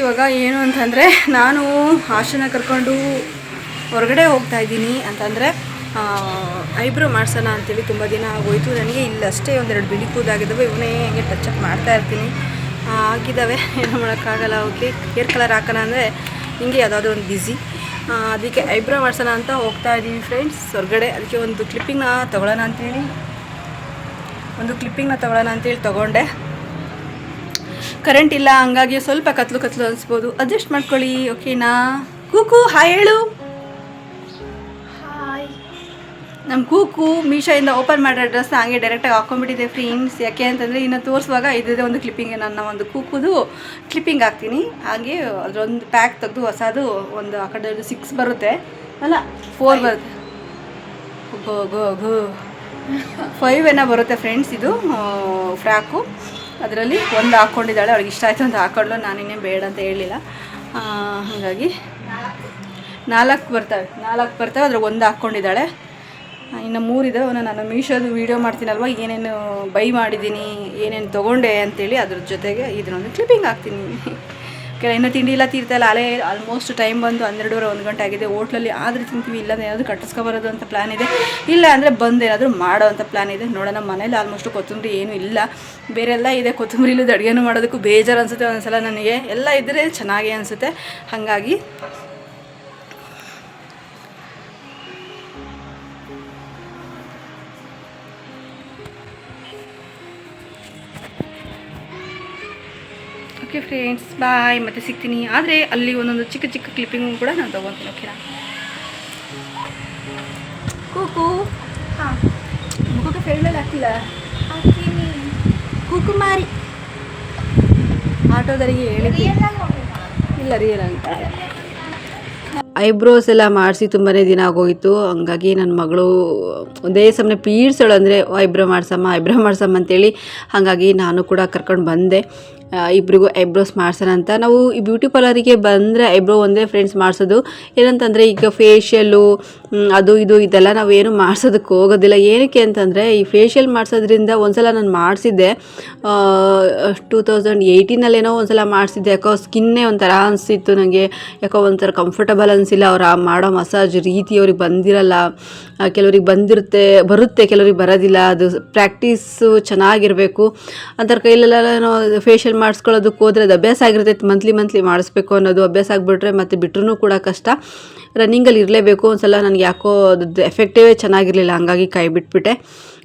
ಇವಾಗ ಏನು ಅಂತಂದರೆ ನಾನು ಆಶನ ಕರ್ಕೊಂಡು ಹೊರಗಡೆ ಹೋಗ್ತಾ ಇದ್ದೀನಿ ಅಂತಂದರೆ ಐಬ್ರೋ ಮಾಡ್ಸೋಣ ಅಂತೇಳಿ ತುಂಬ ದಿನ ಆಗೋಯ್ತು. ನನಗೆ ಇಲ್ಲಷ್ಟೇ ಒಂದೆರಡು ಬಿಳಿ ಕೂದಾಗಿದ್ದಾವೆ ಇವನೇ ಹಂಗೆ ಟಚಪ್ ಮಾಡ್ತಾ ಇರ್ತೀನಿ. ಆಗಿದ್ದಾವೆ ಏನು ಮಾಡೋಕ್ಕಾಗಲ್ಲ. ಓಕೆ ಹೇರ್ ಕಲರ್ ಹಾಕೋಣ ಅಂದರೆ ಹಿಂಗೆ ಯಾವುದಾದ್ರು ಒಂದು ಬ್ಯುಸಿ ಅದಕ್ಕೆ ಐಬ್ರೋ ಮಾಡ್ಸೋಣ ಅಂತ ಹೋಗ್ತಾ ಇದ್ದೀನಿ ಫ್ರೆಂಡ್ಸ್ ಹೊರಗಡೆ ಅದಕ್ಕೆ ಒಂದು ಕ್ಲಿಪ್ಪಿಂಗ್ನ ತೊಗೊಳ್ಳೋಣ ಅಂತೇಳಿ. ಒಂದು ಕ್ಲಿಪ್ಪಿಂಗ್ನ ತೊಗೊಳ್ಳೋಣ ಅಂತೇಳಿ ತೊಗೊಂಡೆ. ಕರೆಂಟ್ ಇಲ್ಲ ಹಂಗಾಗಿ ಸ್ವಲ್ಪ ಕತ್ಲು ಕತ್ಲು ಅನಿಸ್ಬೋದು. ಅಡ್ಜಸ್ಟ್ ಮಾಡ್ಕೊಳ್ಳಿ ಓಕೆನಾ ಕೂಕು ಹಾಯ್ ಹೇಳು. ನಮ್ಮ ಕೂಕು ಮೀಶೋಯಿಂದ ಓಪನ್ ಮಾಡೋ ಡ್ರೆಸ್ ಹಂಗೆ ಡೈರೆಕ್ಟಾಗಿ ಹಾಕೊಂಡ್ಬಿಟ್ಟಿದೆ ಫ್ರೆಂಡ್ಸ್ ಯಾಕೆ ಅಂತಂದರೆ ಇನ್ನು ತೋರಿಸುವಾಗ ಇದ್ದೇ ಒಂದು ಕ್ಲಿಪ್ಪಿಂಗ್ ನನ್ನ ಒಂದು ಕೂಕುದು ಕ್ಲಿಪ್ಪಿಂಗ್ ಹಾಕ್ತೀನಿ. ಹಾಗೆ ಅದರೊಂದು ಪ್ಯಾಕ್ ತೆಗೆದು ಹೊಸದು ಒಂದು ಆ ಕಡೆ ಸಿಕ್ಸ್ ಬರುತ್ತೆ. ಅಲ್ಲ ಫೋರ್ ಬರುತ್ತೆ. ಗೋ ಗೋ ಗೋ. ಫೈವ್ ಏನೋ ಬರುತ್ತೆ ಫ್ರೆಂಡ್ಸ್ ಇದು ಫ್ರಾಕು ಅದರಲ್ಲಿ ಒಂದು ಹಾಕ್ಕೊಂಡಿದ್ದಾಳೆ ಅವಳಿಗೆ ಇಷ್ಟ ಆಯಿತು ಅಂತ ಹಾಕ್ಕೊಂಡ್ಲು ನಾನು ಇನ್ನೇ ಬೇಡ ಅಂತ ಹೇಳಿಲ್ಲ. ಹಾಗಾಗಿ ನಾಲ್ಕು ಬರ್ತವೆ. ನಾಲ್ಕು ಬರ್ತವೆ. ಅದ್ರಾಗ ಒಂದು ಹಾಕ್ಕೊಂಡಿದ್ದಾಳೆ ಇನ್ನು ಮೂರಿದಾವೆ ನಾನು ಮೀಶೋದು ವೀಡಿಯೋ ಮಾಡ್ತೀನಲ್ವ? ಏನೇನು ಬೈ ಮಾಡಿದ್ದೀನಿ, ಏನೇನು ತೊಗೊಂಡೆ ಅಂತೇಳಿ ಅದ್ರ ಜೊತೆಗೆ ಇದನ್ನೊಂದು ಕ್ಲಿಪ್ಪಿಂಗ್ ಹಾಕ್ತೀನಿ. ಕೆಲ ಇನ್ನೂ ತಿಂಡಿ ಇಲ್ಲ ತೀರ್ತಾ ಇಲ್ಲ, ಅಲ್ಲೇ ಆಲ್ಮೋಸ್ಟ್ ಟೈಮ್ ಬಂದು ಹನ್ನೆರಡೂವರೆ, ಒಂದು ಗಂಟೆ ಆಗಿದೆ. ಹೋಟ್ಲಲ್ಲಿ ಆದರೆ ತಿಂತೀವಿ ಇಲ್ಲ ಏನಾದರೂ ಕಟ್ಟಿಸ್ಕೊಬರೋದು ಅಂತ ಪ್ಲ್ಯಾನ್ ಇದೆ. ಇಲ್ಲ ಅಂದರೆ ಬಂದು ಏನಾದರೂ ಮಾಡೋ ಅಂತ ಪ್ಲ್ಯಾನ್ ಇದೆ. ನೋಡೋಣ, ಮನೇಲಿ ಆಲ್ಮೋಸ್ಟ್ ಕೊತ್ತಂಬರಿ ಏನೂ ಇಲ್ಲ. ಬೇರೆಲ್ಲ ಇದೆ ಕೊತ್ತಂಬರಿಲಿದ್ದು ಅಡುಗೆನೂ ಮಾಡೋದಕ್ಕೂ ಬೇಜಾರು ಅನಿಸುತ್ತೆ ಒಂದ್ಸಲ ನನಗೆ. ಎಲ್ಲ ಇದ್ದರೆ ಚೆನ್ನಾಗಿ ಅನಿಸುತ್ತೆ. ಹಾಗಾಗಿ ಫ್ರೆಂಡ್ಸ್ ಬಾಯ್ ಮತ್ತೆ ಸಿಗ್ತೀನಿ. ಆದರೆ ಅಲ್ಲಿ ಒಂದೊಂದು ಚಿಕ್ಕ ಚಿಕ್ಕ ಕ್ಲಿಪ್ಪಿಂಗ್ ಕೂಡ ನಾನು ತೊಗೊತೀನಿ ಓಕೆ ಕೂಕು. ಹಾಂ. ಮುಖಕ್ಕೆ ಫೇರ್ವೆಲ್ ಹಾಕಿಲ್ಲ ಕುಕುಮಾರಿ. ಆಟೋದರಿಗೆ ಹೇಳಿ ಇಲ್ಲ ರಿಯಲ್ ಅಂತ ಐಬ್ರೋಸ್ ಎಲ್ಲ ಮಾಡಿಸಿ ತುಂಬಾ ದಿನ ಆಗೋಗಿತ್ತು ಹಂಗಾಗಿ ನನ್ನ ಮಗಳು ಒಂದೇ ಸಮನೆ ಪೀಡ್ಸಳು ಅಂದರೆ ಐಬ್ರೋ ಮಾಡ್ಸಮ್ಮ ಐಬ್ರೋ ಮಾಡ್ಸಮ್ಮ ಅಂತೇಳಿ ಹಾಗಾಗಿ ನಾನು ಕೂಡ ಕರ್ಕೊಂಡು ಬಂದೆ. ಇಬ್ಬರಿಗೂ ಐಬ್ರೋಸ್ ಮಾಡ್ಸೋಣ ಅಂತ. ನಾವು ಈ ಬ್ಯೂಟಿ ಪಾರ್ಲರಿಗೆ ಬಂದರೆ ಐಬ್ರೋ ಒಂದೇ ಫ್ರೆಂಡ್ಸ್ ಮಾಡಿಸೋದು. ಏನಂತಂದರೆ ಈಗ ಫೇಶಿಯಲ್ಲು ಅದು ಇದು ಇದೆಲ್ಲ ನಾವೇನು ಮಾಡ್ಸೋದಕ್ಕೆ ಹೋಗೋದಿಲ್ಲ. ಏನಕ್ಕೆ ಅಂತಂದರೆ, ಈ ಫೇಶಿಯಲ್ ಮಾಡಿಸೋದ್ರಿಂದ ಒಂದ್ಸಲ ನಾನು ಮಾಡಿಸಿದ್ದೆ. ಟೂ ತೌಸಂಡ್ ಏಯ್ಟೀನಲ್ಲೇನೋ ಒಂದ್ಸಲ ಮಾಡಿಸಿದ್ದೆ. ಯಾಕೋ ಸ್ಕಿನ್ನೇ ಒಂಥರ ಅನಿಸಿತ್ತು ನನಗೆ ಯಾಕೋ ಒಂಥರ ಕಂಫರ್ಟಬಲ್ ಅನಿಸಿಲ್ಲ ಅವ್ರು ಮಾಡೋ ಮಸಾಜ್ ರೀತಿ ಅವ್ರಿಗೆ ಬಂದಿರಲ್ಲ. ಕೆಲವ್ರಿಗೆ ಬಂದಿರುತ್ತೆ, ಬರುತ್ತೆ, ಕೆಲವ್ರಿಗೆ ಬರೋದಿಲ್ಲ. ಅದು ಪ್ರಾಕ್ಟೀಸು ಚೆನ್ನಾಗಿರಬೇಕು. ಅಂತರ ಕೈಲೆಲ್ಲ ನಾವು ಫೇಶಿಯಲ್ ಮಾಡಿಸ್ಕೊಳ್ಳೋದಕ್ಕೆ ಹೋದ್ರೆ ಅದು ಅಭ್ಯಾಸ ಆಗಿರ್ತೈತೆ. ಮಂತ್ಲಿ ಮಂತ್ಲಿ ಮಾಡಿಸ್ಬೇಕು ಅನ್ನೋದು ಅಭ್ಯಾಸ ಆಗಿಬಿಟ್ರೆ ಮತ್ತು ಬಿಟ್ರೂ ಕೂಡ ಕಷ್ಟ. ರನ್ನಿಂಗಲ್ಲಿ ಇರಲೇಬೇಕು. ಒಂದ್ಸಲ ನನಗೆ ಯಾಕೋ ಅದ್ರದ್ದು ಎಫೆಕ್ಟಿವೇ ಚೆನ್ನಾಗಿರಲಿಲ್ಲ. ಹಂಗಾಗಿ ಕೈ ಬಿಟ್ಬಿಟ್ಟೆ.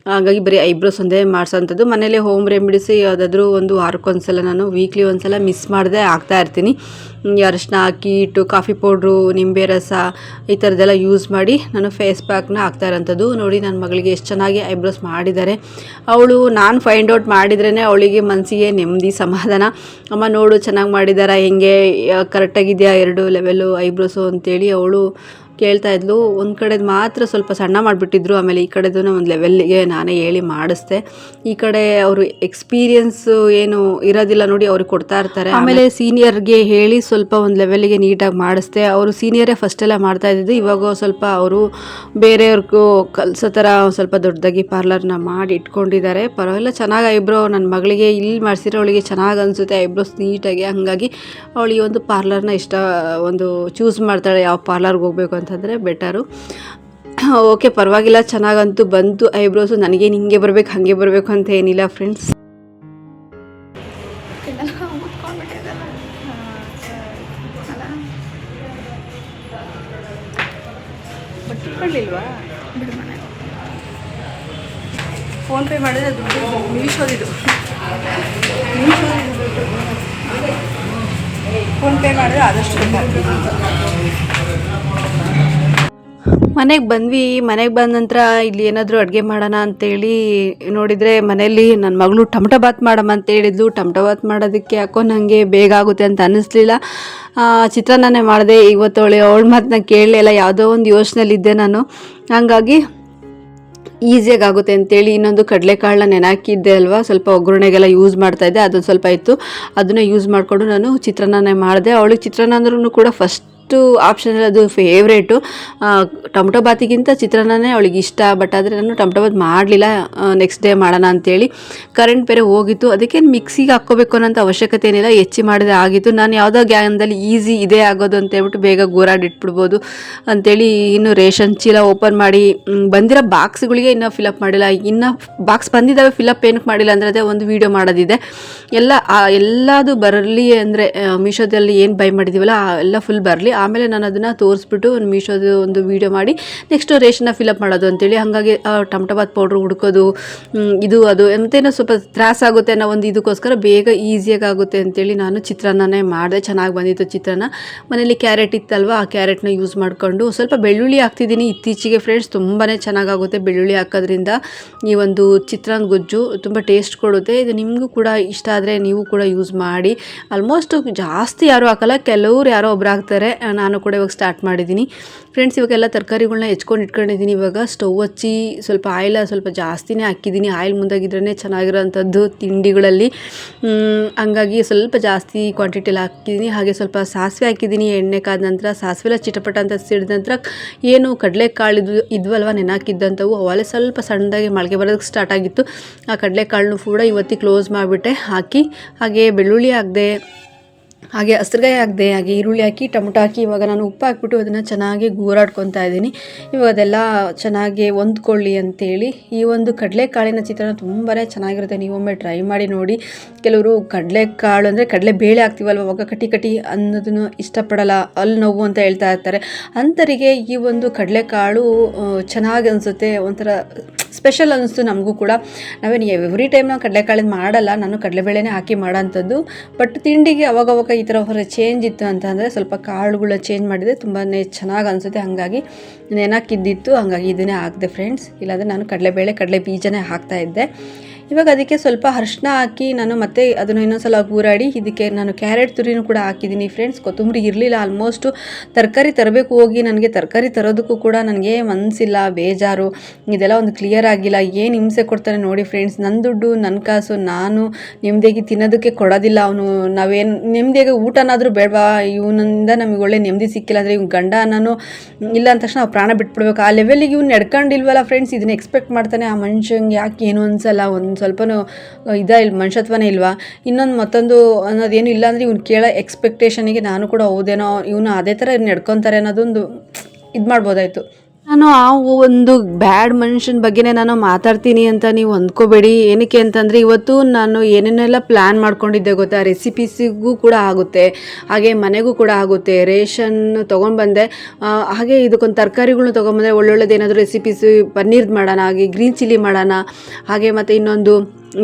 ಹಾಗಾಗಿ ಬರೀ ಐಬ್ರೋಸ್ ಒಂದೇ ಮಾಡಿಸೋಂಥದ್ದು. ಮನೇಲೆ ಹೋಮ್ ರೆಮಿಡೀಸ್ ಯಾವುದಾದ್ರೂ ಒಂದು ವಾರಕ್ಕೊಂದ್ಸಲ ನಾನು ವೀಕ್ಲಿ ಒಂದ್ಸಲ ಮಿಸ್ ಮಾಡದೆ ಆಗ್ತಾ ಇರ್ತೀನಿ. ಅರಿಶಿನ ಅಕ್ಕಿ ಇಟ್ಟು ಕಾಫಿ ಪೌಡ್ರು ನಿಂಬೆ ರಸ ಈ ಥರದ್ದೆಲ್ಲ ಯೂಸ್ ಮಾಡಿ ನಾನು ಫೇಸ್ ಪ್ಯಾಕ್ನ ಹಾಕ್ತಾ ಇರೋಂಥದ್ದು. ನೋಡಿ ನನ್ನ ಮಗಳಿಗೆ ಎಷ್ಟು ಚೆನ್ನಾಗಿ ಐಬ್ರೋಸ್ ಮಾಡಿದ್ದಾರೆ. ಅವಳು ನಾನು ಫೈಂಡ್ ಔಟ್ ಮಾಡಿದ್ರೇ ಅವಳಿಗೆ ಮನಸ್ಸಿಗೆ ನೆಮ್ಮದಿ, ಸಮಾಧಾನ. ಅಮ್ಮ ನೋಡು ಚೆನ್ನಾಗಿ ಮಾಡಿದಾರ, ಹೆಂಗೆ ಕರೆಕ್ಟಾಗಿದೆಯಾ ಎರಡು ಲೆವೆಲ್ಲು ಐಬ್ರೋಸು ಅಂತೇಳಿ ಅವಳು ಕೇಳ್ತಾ ಇದ್ಲು. ಒಂದು ಕಡೆದು ಮಾತ್ರ ಸ್ವಲ್ಪ ಸಣ್ಣ ಮಾಡಿಬಿಟ್ಟಿದ್ರು. ಆಮೇಲೆ ಈ ಕಡೆದು ಒಂದು ಲೆವೆಲ್ಗೆ ನಾನೇ ಹೇಳಿ ಮಾಡಿಸ್ದೆ. ಈ ಕಡೆ ಅವರು ಎಕ್ಸ್ಪೀರಿಯನ್ಸು ಏನು ಇರೋದಿಲ್ಲ ನೋಡಿ ಅವ್ರಿಗೆ ಕೊಡ್ತಾ ಇರ್ತಾರೆ. ಆಮೇಲೆ ಸೀನಿಯರ್ಗೆ ಹೇಳಿ ಸ್ವಲ್ಪ ಒಂದು ಲೆವೆಲ್ಗೆ ನೀಟಾಗಿ ಮಾಡಿಸ್ದೆ. ಅವರು ಸೀನಿಯರೇ ಫಸ್ಟ್ ಎಲ್ಲ ಮಾಡ್ತಾ ಇದ್ದಿದ್ದು. ಇವಾಗ ಸ್ವಲ್ಪ ಅವರು ಬೇರೆಯವ್ರಿಗೂ ಕಲ್ಸೋ ಥರ ಸ್ವಲ್ಪ ದೊಡ್ಡದಾಗಿ ಪಾರ್ಲರ್ನ ಮಾಡಿ ಇಟ್ಕೊಂಡಿದ್ದಾರೆ. ಪರವಾಗಿಲ್ಲ ಚೆನ್ನಾಗಿ ಐಬ್ರೋ ನನ್ನ ಮಗಳಿಗೆ ಇಲ್ಲಿ ಮಾಡಿಸಿರೋ ಅವಳಿಗೆ ಚೆನ್ನಾಗಿ ಅನಿಸುತ್ತೆ. ಐಬ್ರೋಸ್ ನೀಟಾಗಿ ಹಾಗಾಗಿ ಅವಳು ಈ ಒಂದು ಪಾರ್ಲರ್ನ ಇಷ್ಟ ಒಂದು ಚೂಸ್ ಮಾಡ್ತಾಳೆ. ಯಾವ ಪಾರ್ಲರ್ಗೆ ಹೋಗ್ಬೇಕು ಅಂತಂದರೆ ಬೆಟರು. ಓಕೆ, ಪರವಾಗಿಲ್ಲ, ಚೆನ್ನಾಗಂತೂ ಬಂತು. ಐಬ್ರೋಸು ನನಗೇನು ಹಿಂಗೆ ಬರಬೇಕು, ಹಾಗೆ ಬರಬೇಕು ಅಂತ ಏನಿಲ್ಲ ಫ್ರೆಂಡ್ಸ್ ಫೋನ್ ಪೇ ಮಾಡಿದ್ರೆ ದುಡ್ಡು ಮೀಶೋದಿದು ಫೋನ್ ಪೇ ಮಾಡಿದ್ರೆ ಆದಷ್ಟು ಮನೆಗೆ ಬಂದ್ವಿ. ಮನೆಗೆ ಬಂದ ನಂತರ ಇಲ್ಲಿ ಏನಾದರೂ ಅಡುಗೆ ಮಾಡೋಣ ಅಂತೇಳಿ ನೋಡಿದರೆ ಮನೆಯಲ್ಲಿ ನನ್ನ ಮಗಳು ಟಮಟ ಬಾತ್ ಮಾಡಮ್ಮ ಅಂತ ಹೇಳಿದ್ಲು. ಟಮಟ ಬಾತ್ ಮಾಡೋದಕ್ಕೆ ಯಾಕೋ ನನಗೆ ಬೇಗ ಆಗುತ್ತೆ ಅಂತ ಅನ್ನಿಸ್ಲಿಲ್ಲ. ಚಿತ್ರಾನ್ನನೇ ಮಾಡಿದೆ. ಇವತ್ತು ಅವಳು ಅವಳ ಮಾತನ್ನ ಕೇಳಲಿಲ್ಲ ಯಾವುದೋ ಒಂದು ಯೋಚನೆಯಲ್ಲಿದ್ದೆ ನಾನು. ಹಾಗಾಗಿ ಈಸಿಯಾಗಿ ಆಗುತ್ತೆ ಅಂತೇಳಿ ಇನ್ನೊಂದು ಕಡಲೆಕಾಳನ್ನ ನೆನಾಕಿದ್ದೆ ಅಲ್ವಾ? ಸ್ವಲ್ಪ ಒಗ್ಗರಣೆಗೆಲ್ಲ ಯೂಸ್ ಮಾಡ್ತಾಯಿದ್ದೆ ಅದೊಂದು ಸ್ವಲ್ಪ ಇತ್ತು ಅದನ್ನು ಯೂಸ್ ಮಾಡಿಕೊಂಡು ನಾನು ಚಿತ್ರಾನ್ನನೇ ಮಾಡಿದೆ. ಅವಳಿಗೆ ಚಿತ್ರಾನ್ನ ಅಂದ್ರೂ ಕೂಡ ಫಸ್ಟ್ ಆಪ್ಷನಲ್ಲಿ ಅದು ಫೇವ್ರೇಟು ಟೊಮೊಟೊ ಬಾತಿಗಿಂತ ಚಿತ್ರಾನ್ನನೇ ಅವಳಿಗೆ ಇಷ್ಟ ಬಟ್ ಆದರೆ ನಾನು ಟೊಮೊಟೊ ಬಾತ್ ಮಾಡಲಿಲ್ಲ. ನೆಕ್ಸ್ಟ್ ಡೇ ಮಾಡೋಣ ಅಂತೇಳಿ ಕರೆಂಟ್ ಬೇರೆ ಹೋಗಿತ್ತು. ಅದಕ್ಕೆ ಮಿಕ್ಸಿಗೆ ಹಾಕ್ಕೋಬೇಕು ಅನ್ನೋಂಥ ಅವಶ್ಯಕತೆ ಏನಿಲ್ಲ. ಹೆಚ್ಚಿ ಮಾಡಿದ್ರೆ ಆಗಿತ್ತು. ನಾನು ಯಾವುದೋ ಗ್ಯಾನ್ದಲ್ಲಿ ಈಸಿ ಇದೇ ಆಗೋದು ಅಂತ ಹೇಳ್ಬಿಟ್ಟು ಬೇಗ ಗೋರಾಡಿಟ್ಬಿಡ್ಬೋದು ಅಂತೇಳಿ ಇನ್ನು ರೇಷನ್ ಚೀಲ ಓಪನ್ ಮಾಡಿ ಬಂದಿರೋ ಬಾಕ್ಸ್ಗಳಿಗೆ ಇನ್ನೂ ಫಿಲಪ್ ಮಾಡಿಲ್ಲ. ಇನ್ನು ಬಾಕ್ಸ್ ಬಂದಿದ್ದಾವೆ ಫಿಲಪ್ ಏನಕ್ಕೆ ಮಾಡಿಲ್ಲ ಅಂದರೆ ಅದೇ ಒಂದು ವೀಡಿಯೋ ಮಾಡೋದಿದೆ. ಎಲ್ಲ ಎಲ್ಲದು ಬರಲಿ ಅಂದರೆ ಮೀಶೋದಲ್ಲಿ ಏನು ಬೈ ಮಾಡಿದ್ದೀವಲ್ಲ ಎಲ್ಲ ಫುಲ್ ಬರಲಿ. ಆಮೇಲೆ ನಾನು ಅದನ್ನು ತೋರಿಸ್ಬಿಟ್ಟು ಒಂದು ಮೀಶೋದು ಒಂದು ವೀಡಿಯೋ ಮಾಡಿ ನೆಕ್ಸ್ಟ್ ರೇಷನ್ನ ಫಿಲಪ್ ಮಾಡೋದು ಅಂತೇಳಿ. ಹಾಗಾಗಿ tomato bath tomato bath powder ಹುಡ್ಕೋದು ಇದು, ಅದು ಎಂತೇನೋ ಸ್ವಲ್ಪ ತ್ರಾಸಾಗುತ್ತೆ ಅನ್ನೋ ಒಂದು ಇದಕ್ಕೋಸ್ಕರ ಬೇಗ ಈಸಿಯಾಗಿ ಆಗುತ್ತೆ ಅಂತೇಳಿ ನಾನು ಚಿತ್ರಾನ್ನನೇ ಮಾಡಿದೆ. ಚೆನ್ನಾಗಿ ಬಂದಿತ್ತು ಚಿತ್ರಾನ್ನ. ಮನೇಲಿ ಕ್ಯಾರೆಟ್ ಇತ್ತಲ್ವ, ಆ ಕ್ಯಾರೆಟ್ನ ಯೂಸ್ ಮಾಡಿಕೊಂಡು ಸ್ವಲ್ಪ ಬೆಳ್ಳುಳ್ಳಿ ಹಾಕ್ತಿದ್ದೀನಿ. ಇತ್ತೀಚೆಗೆ ಫ್ರೆಂಡ್ಸ್ ತುಂಬಾ ಚೆನ್ನಾಗಾಗುತ್ತೆ ಬೆಳ್ಳುಳ್ಳಿ ಹಾಕೋದ್ರಿಂದ ಈ ಒಂದು ಚಿತ್ರಾನ್ನ ಗೊಜ್ಜು ತುಂಬ ಟೇಸ್ಟ್ ಕೊಡುತ್ತೆ. ಇದು ನಿಮಗೂ ಕೂಡ ಇಷ್ಟ ಆದರೆ ನೀವು ಕೂಡ ಯೂಸ್ ಮಾಡಿ. ಆಲ್ಮೋಸ್ಟ್ ಜಾಸ್ತಿ ಯಾರೂ ಹಾಕಲ್ಲ, ಕೆಲವರು ಯಾರೋ ಒಬ್ರು ಹಾಕ್ತಾರೆ. ನಾನು ಕೂಡ ಇವಾಗ ಸ್ಟಾರ್ಟ್ ಮಾಡಿದ್ದೀನಿ. ಫ್ರೆಂಡ್ಸ್ ಇವಾಗೆಲ್ಲ ತರಕಾರಿಗಳನ್ನ ಹೆಚ್ಕೊಂಡು ಇಟ್ಕೊಂಡಿದ್ದೀನಿ. ಇವಾಗ ಸ್ಟವ್ ಹಚ್ಚಿ ಸ್ವಲ್ಪ ಆಯಿಲ ಸ್ವಲ್ಪ ಜಾಸ್ತಿನೇ ಹಾಕಿದ್ದೀನಿ. ಆಯಿಲ್ ಮುಂದಾಗಿದ್ರೇ ಚೆನ್ನಾಗಿರೋಂಥದ್ದು ತಿಂಡಿಗಳಲ್ಲಿ. ಹಂಗಾಗಿ ಸ್ವಲ್ಪ ಜಾಸ್ತಿ ಕ್ವಾಂಟಿಟಿಯಲ್ಲಿ ಹಾಕಿದ್ದೀನಿ. ಹಾಗೆ ಸ್ವಲ್ಪ ಸಾಸಿವೆ ಹಾಕಿದ್ದೀನಿ. ಎಣ್ಣೆ ಕಾದ ನಂತರ, ಸಾಸಿವೆಲ್ಲ ಚಿಟಪಟ ಅಂತ ಸಿಡಿದ ನಂತರ ಏನು ಕಡಲೆಕಾಳು ಇದು, ಇದ್ವಲ್ವ ನೆನಾಕಿದ್ದಂಥವು ಅವೆಲ್ಲ ಸ್ವಲ್ಪ ಸಣ್ಣದಾಗಿ ಮೊಳಕೆ ಬರೋದಕ್ಕೆ ಸ್ಟಾರ್ಟ್ ಆಗಿತ್ತು. ಆ ಕಡಲೆಕಾಳನ್ನು ಕೂಡ ಇವತ್ತಿಗೆ ಕ್ಲೋಸ್ ಮಾಡಿಬಿಟ್ಟೆ, ಹಾಕಿ ಹಾಗೆ ಬೆಳ್ಳುಳ್ಳಿ ಹಾಕಿದೆ ಹಾಗೆ ಹಸ್ರುಗಾಯಿ ಹಾಕಿದೆ, ಹಾಗೆ ಈರುಳ್ಳಿ ಹಾಕಿ, ಟೊಮೊಟೊ ಹಾಕಿ, ಇವಾಗ ನಾನು ಉಪ್ಪು ಹಾಕ್ಬಿಟ್ಟು ಅದನ್ನು ಚೆನ್ನಾಗಿ ಗೂರಾಡ್ಕೊತಾ ಇದ್ದೀನಿ. ಇವಾಗ ಅದೆಲ್ಲ ಚೆನ್ನಾಗಿ ಹೊಂದ್ಕೊಳ್ಳಿ ಅಂತೇಳಿ. ಈ ಒಂದು ಕಡಲೆಕಾಳಿನ ಚಿತ್ರಣ ತುಂಬಾ ಚೆನ್ನಾಗಿರುತ್ತೆ. ನೀವೊಮ್ಮೆ ಟ್ರೈ ಮಾಡಿ ನೋಡಿ. ಕೆಲವರು ಕಡಲೆಕಾಳು ಅಂದರೆ ಕಡಲೆ ಬೇಳೆ ಹಾಕ್ತೀವಲ್ವ? ಅವಾಗ ಕಟಿ ಕಟಿ ಅನ್ನೋದನ್ನು ಇಷ್ಟಪಡಲ್ಲ. ಅಲ್ಲಿ ನೋವು ಅಂತ ಹೇಳ್ತಾ ಇರ್ತಾರೆ. ಅಂಥರಿಗೆ ಈ ಒಂದು ಕಡಲೆಕಾಳು ಚೆನ್ನಾಗಿ ಅನಿಸುತ್ತೆ. ಒಂಥರ ಸ್ಪೆಷಲ್ ಅನ್ನಿಸ್ತು ನಮಗೂ ಕೂಡ. ನಾವೇನು ಎವ್ರಿ ಟೈಮ್ ನಾವು ಕಡಲೆಕಾಳಿನ ಮಾಡಲ್ಲ, ನಾನು ಕಡಲೆಬೇಳೆನೇ ಹಾಕಿ ಮಾಡೋಂಥದ್ದು ಬಟ್ ತಿಂಡಿಗೆ ಅವಾಗವಾಗ ಈ ಥರ ಹೊರ ಚೇಂಜ್ ಇತ್ತು ಅಂತ ಅಂದರೆ ಸ್ವಲ್ಪ ಕಾಳುಗಳ ಚೇಂಜ್ ಮಾಡಿದರೆ ತುಂಬಾ ಚೆನ್ನಾಗಿ ಅನಿಸುತ್ತೆ. ಹಾಗಾಗಿ ನೆನಕಿದ್ದಿತ್ತು. ಹಾಗಾಗಿ ಇದನ್ನೇ ಹಾಕಿದೆ ಫ್ರೆಂಡ್ಸ್ ಇಲ್ಲಾಂದರೆ ನಾನು ಕಡಲೆಬೇಳೆ, ಕಡಲೆ ಬೀಜನೇ ಹಾಕ್ತಾ ಇದ್ದೆ. ಇವಾಗ ಅದಕ್ಕೆ ಸ್ವಲ್ಪ ಅರ್ಶಿನ ಹಾಕಿ ನಾನು ಮತ್ತೆ ಅದನ್ನು ಇನ್ನೊಂದ್ಸಲ ಗೂರಾಡಿ, ಇದಕ್ಕೆ ನಾನು ಕ್ಯಾರೆಟ್ ತುರಿನೂ ಕೂಡ ಹಾಕಿದ್ದೀನಿ ಫ್ರೆಂಡ್ಸ್ ಕೊತ್ತಂಬರಿ ಇರಲಿಲ್ಲ ಆಲ್ಮೋಸ್ಟು ತರಕಾರಿ ತರಬೇಕು ಹೋಗಿ ನನಗೆ ತರಕಾರಿ ತರೋದಕ್ಕೂ ಕೂಡ ನನಗೆ ಮನಸ್ಸಿಲ್ಲ ಬೇಜಾರು. ಇದೆಲ್ಲ ಒಂದು ಕ್ಲಿಯರ್ ಆಗಿಲ್ಲ, ಏನು ಹಿಂಸೆ ಕೊಡ್ತಾನೆ ನೋಡಿ ಫ್ರೆಂಡ್ಸ್ ನನ್ನ ದುಡ್ಡು ನನ್ನ ಕಾಸು, ನಾನು ನೆಮ್ಮದಿಯಾಗಿ ತಿನ್ನೋದಕ್ಕೆ ಕೊಡೋದಿಲ್ಲ ಅವನು. ನಾವೇನು, ನೆಮ್ಮದಿಯಾಗಿ ಊಟನಾದರೂ ಬೇಡವಾ? ಇವನಿಂದ ನಮಗೆ ಒಳ್ಳೆ ನೆಮ್ಮದಿ ಸಿಕ್ಕಿಲ್ಲ ಅಂದರೆ ಇವ್ನ ಗಂಡ ನಾನು ಇಲ್ಲ ಅಂದ ತಕ್ಷಣ ನಾವು ಪ್ರಾಣ ಬಿಟ್ಬಿಡ್ಬೇಕು. ಆ ಲೆವೆಲಿಗೆ ಇವ್ನು ನಡ್ಕೊಂಡಿಲ್ವಲ್ಲ ಫ್ರೆಂಡ್ಸ್ ಇದನ್ನ ಎಕ್ಸ್ಪೆಕ್ಟ್ ಮಾಡ್ತಾನೆ ಆ ಮನುಷ್ಯಂಗೆ ಯಾಕೆ ಏನು ಅನ್ಸಲ್ಲ? ಒಂದು ಸ್ವಲ್ಪನೂ ಇದ ಇಲ್ಲ ಮನುಷ್ಯತ್ವನೇ ಇಲ್ವಾ? ಇನ್ನೊಂದು ಮತ್ತೊಂದು ಅನ್ನೋದೇನು ಇಲ್ಲ ಅಂದರೆ ಇವ್ನು ಕೇಳೋ ಎಕ್ಸ್ಪೆಕ್ಟೇಷನಿಗೆ ನಾನು ಕೂಡ ಹೌದೇನೋ, ಇವನು ಅದೇ ಥರ ನಡ್ಕೊತಾರೆ ಅನ್ನೋದೊಂದು ಇದು ಮಾಡ್ಬೋದಾಯಿತು. ನಾನು ಆ ಒಂದು ಬ್ಯಾಡ್ ಮನುಷ್ಯನ ಬಗ್ಗೆನೇ ನಾನು ಮಾತಾಡ್ತೀನಿ ಅಂತ ನೀವು ಅಂದ್ಕೋಬೇಡಿ. ಏನಕ್ಕೆ ಅಂತಂದರೆ ಇವತ್ತು ನಾನು ಏನೇನೆಲ್ಲ ಪ್ಲ್ಯಾನ್ ಮಾಡ್ಕೊಂಡಿದ್ದೆ ಗೊತ್ತಾ? ರೆಸಿಪೀಸಿಗೂ ಕೂಡ ಆಗುತ್ತೆ. ಹಾಗೆ ಮನೆಗೂ ಕೂಡ ಆಗುತ್ತೆ. ರೇಷನ್ ತೊಗೊಂಡ್ಬಂದೆ ಹಾಗೆ ಇದಕ್ಕೊಂದು ತರಕಾರಿಗಳನ್ನ ತೊಗೊಂಬಂದೆ ಒಳ್ಳೊಳ್ಳೆದು ಏನಾದರೂ ರೆಸಿಪೀಸ್ ಪನ್ನೀರ್ದು ಮಾಡೋಣ, ಹಾಗೆ ಗ್ರೀನ್ ಚಿಲ್ಲಿ ಮಾಡೋಣ, ಹಾಗೆ ಮತ್ತು ಇನ್ನೊಂದು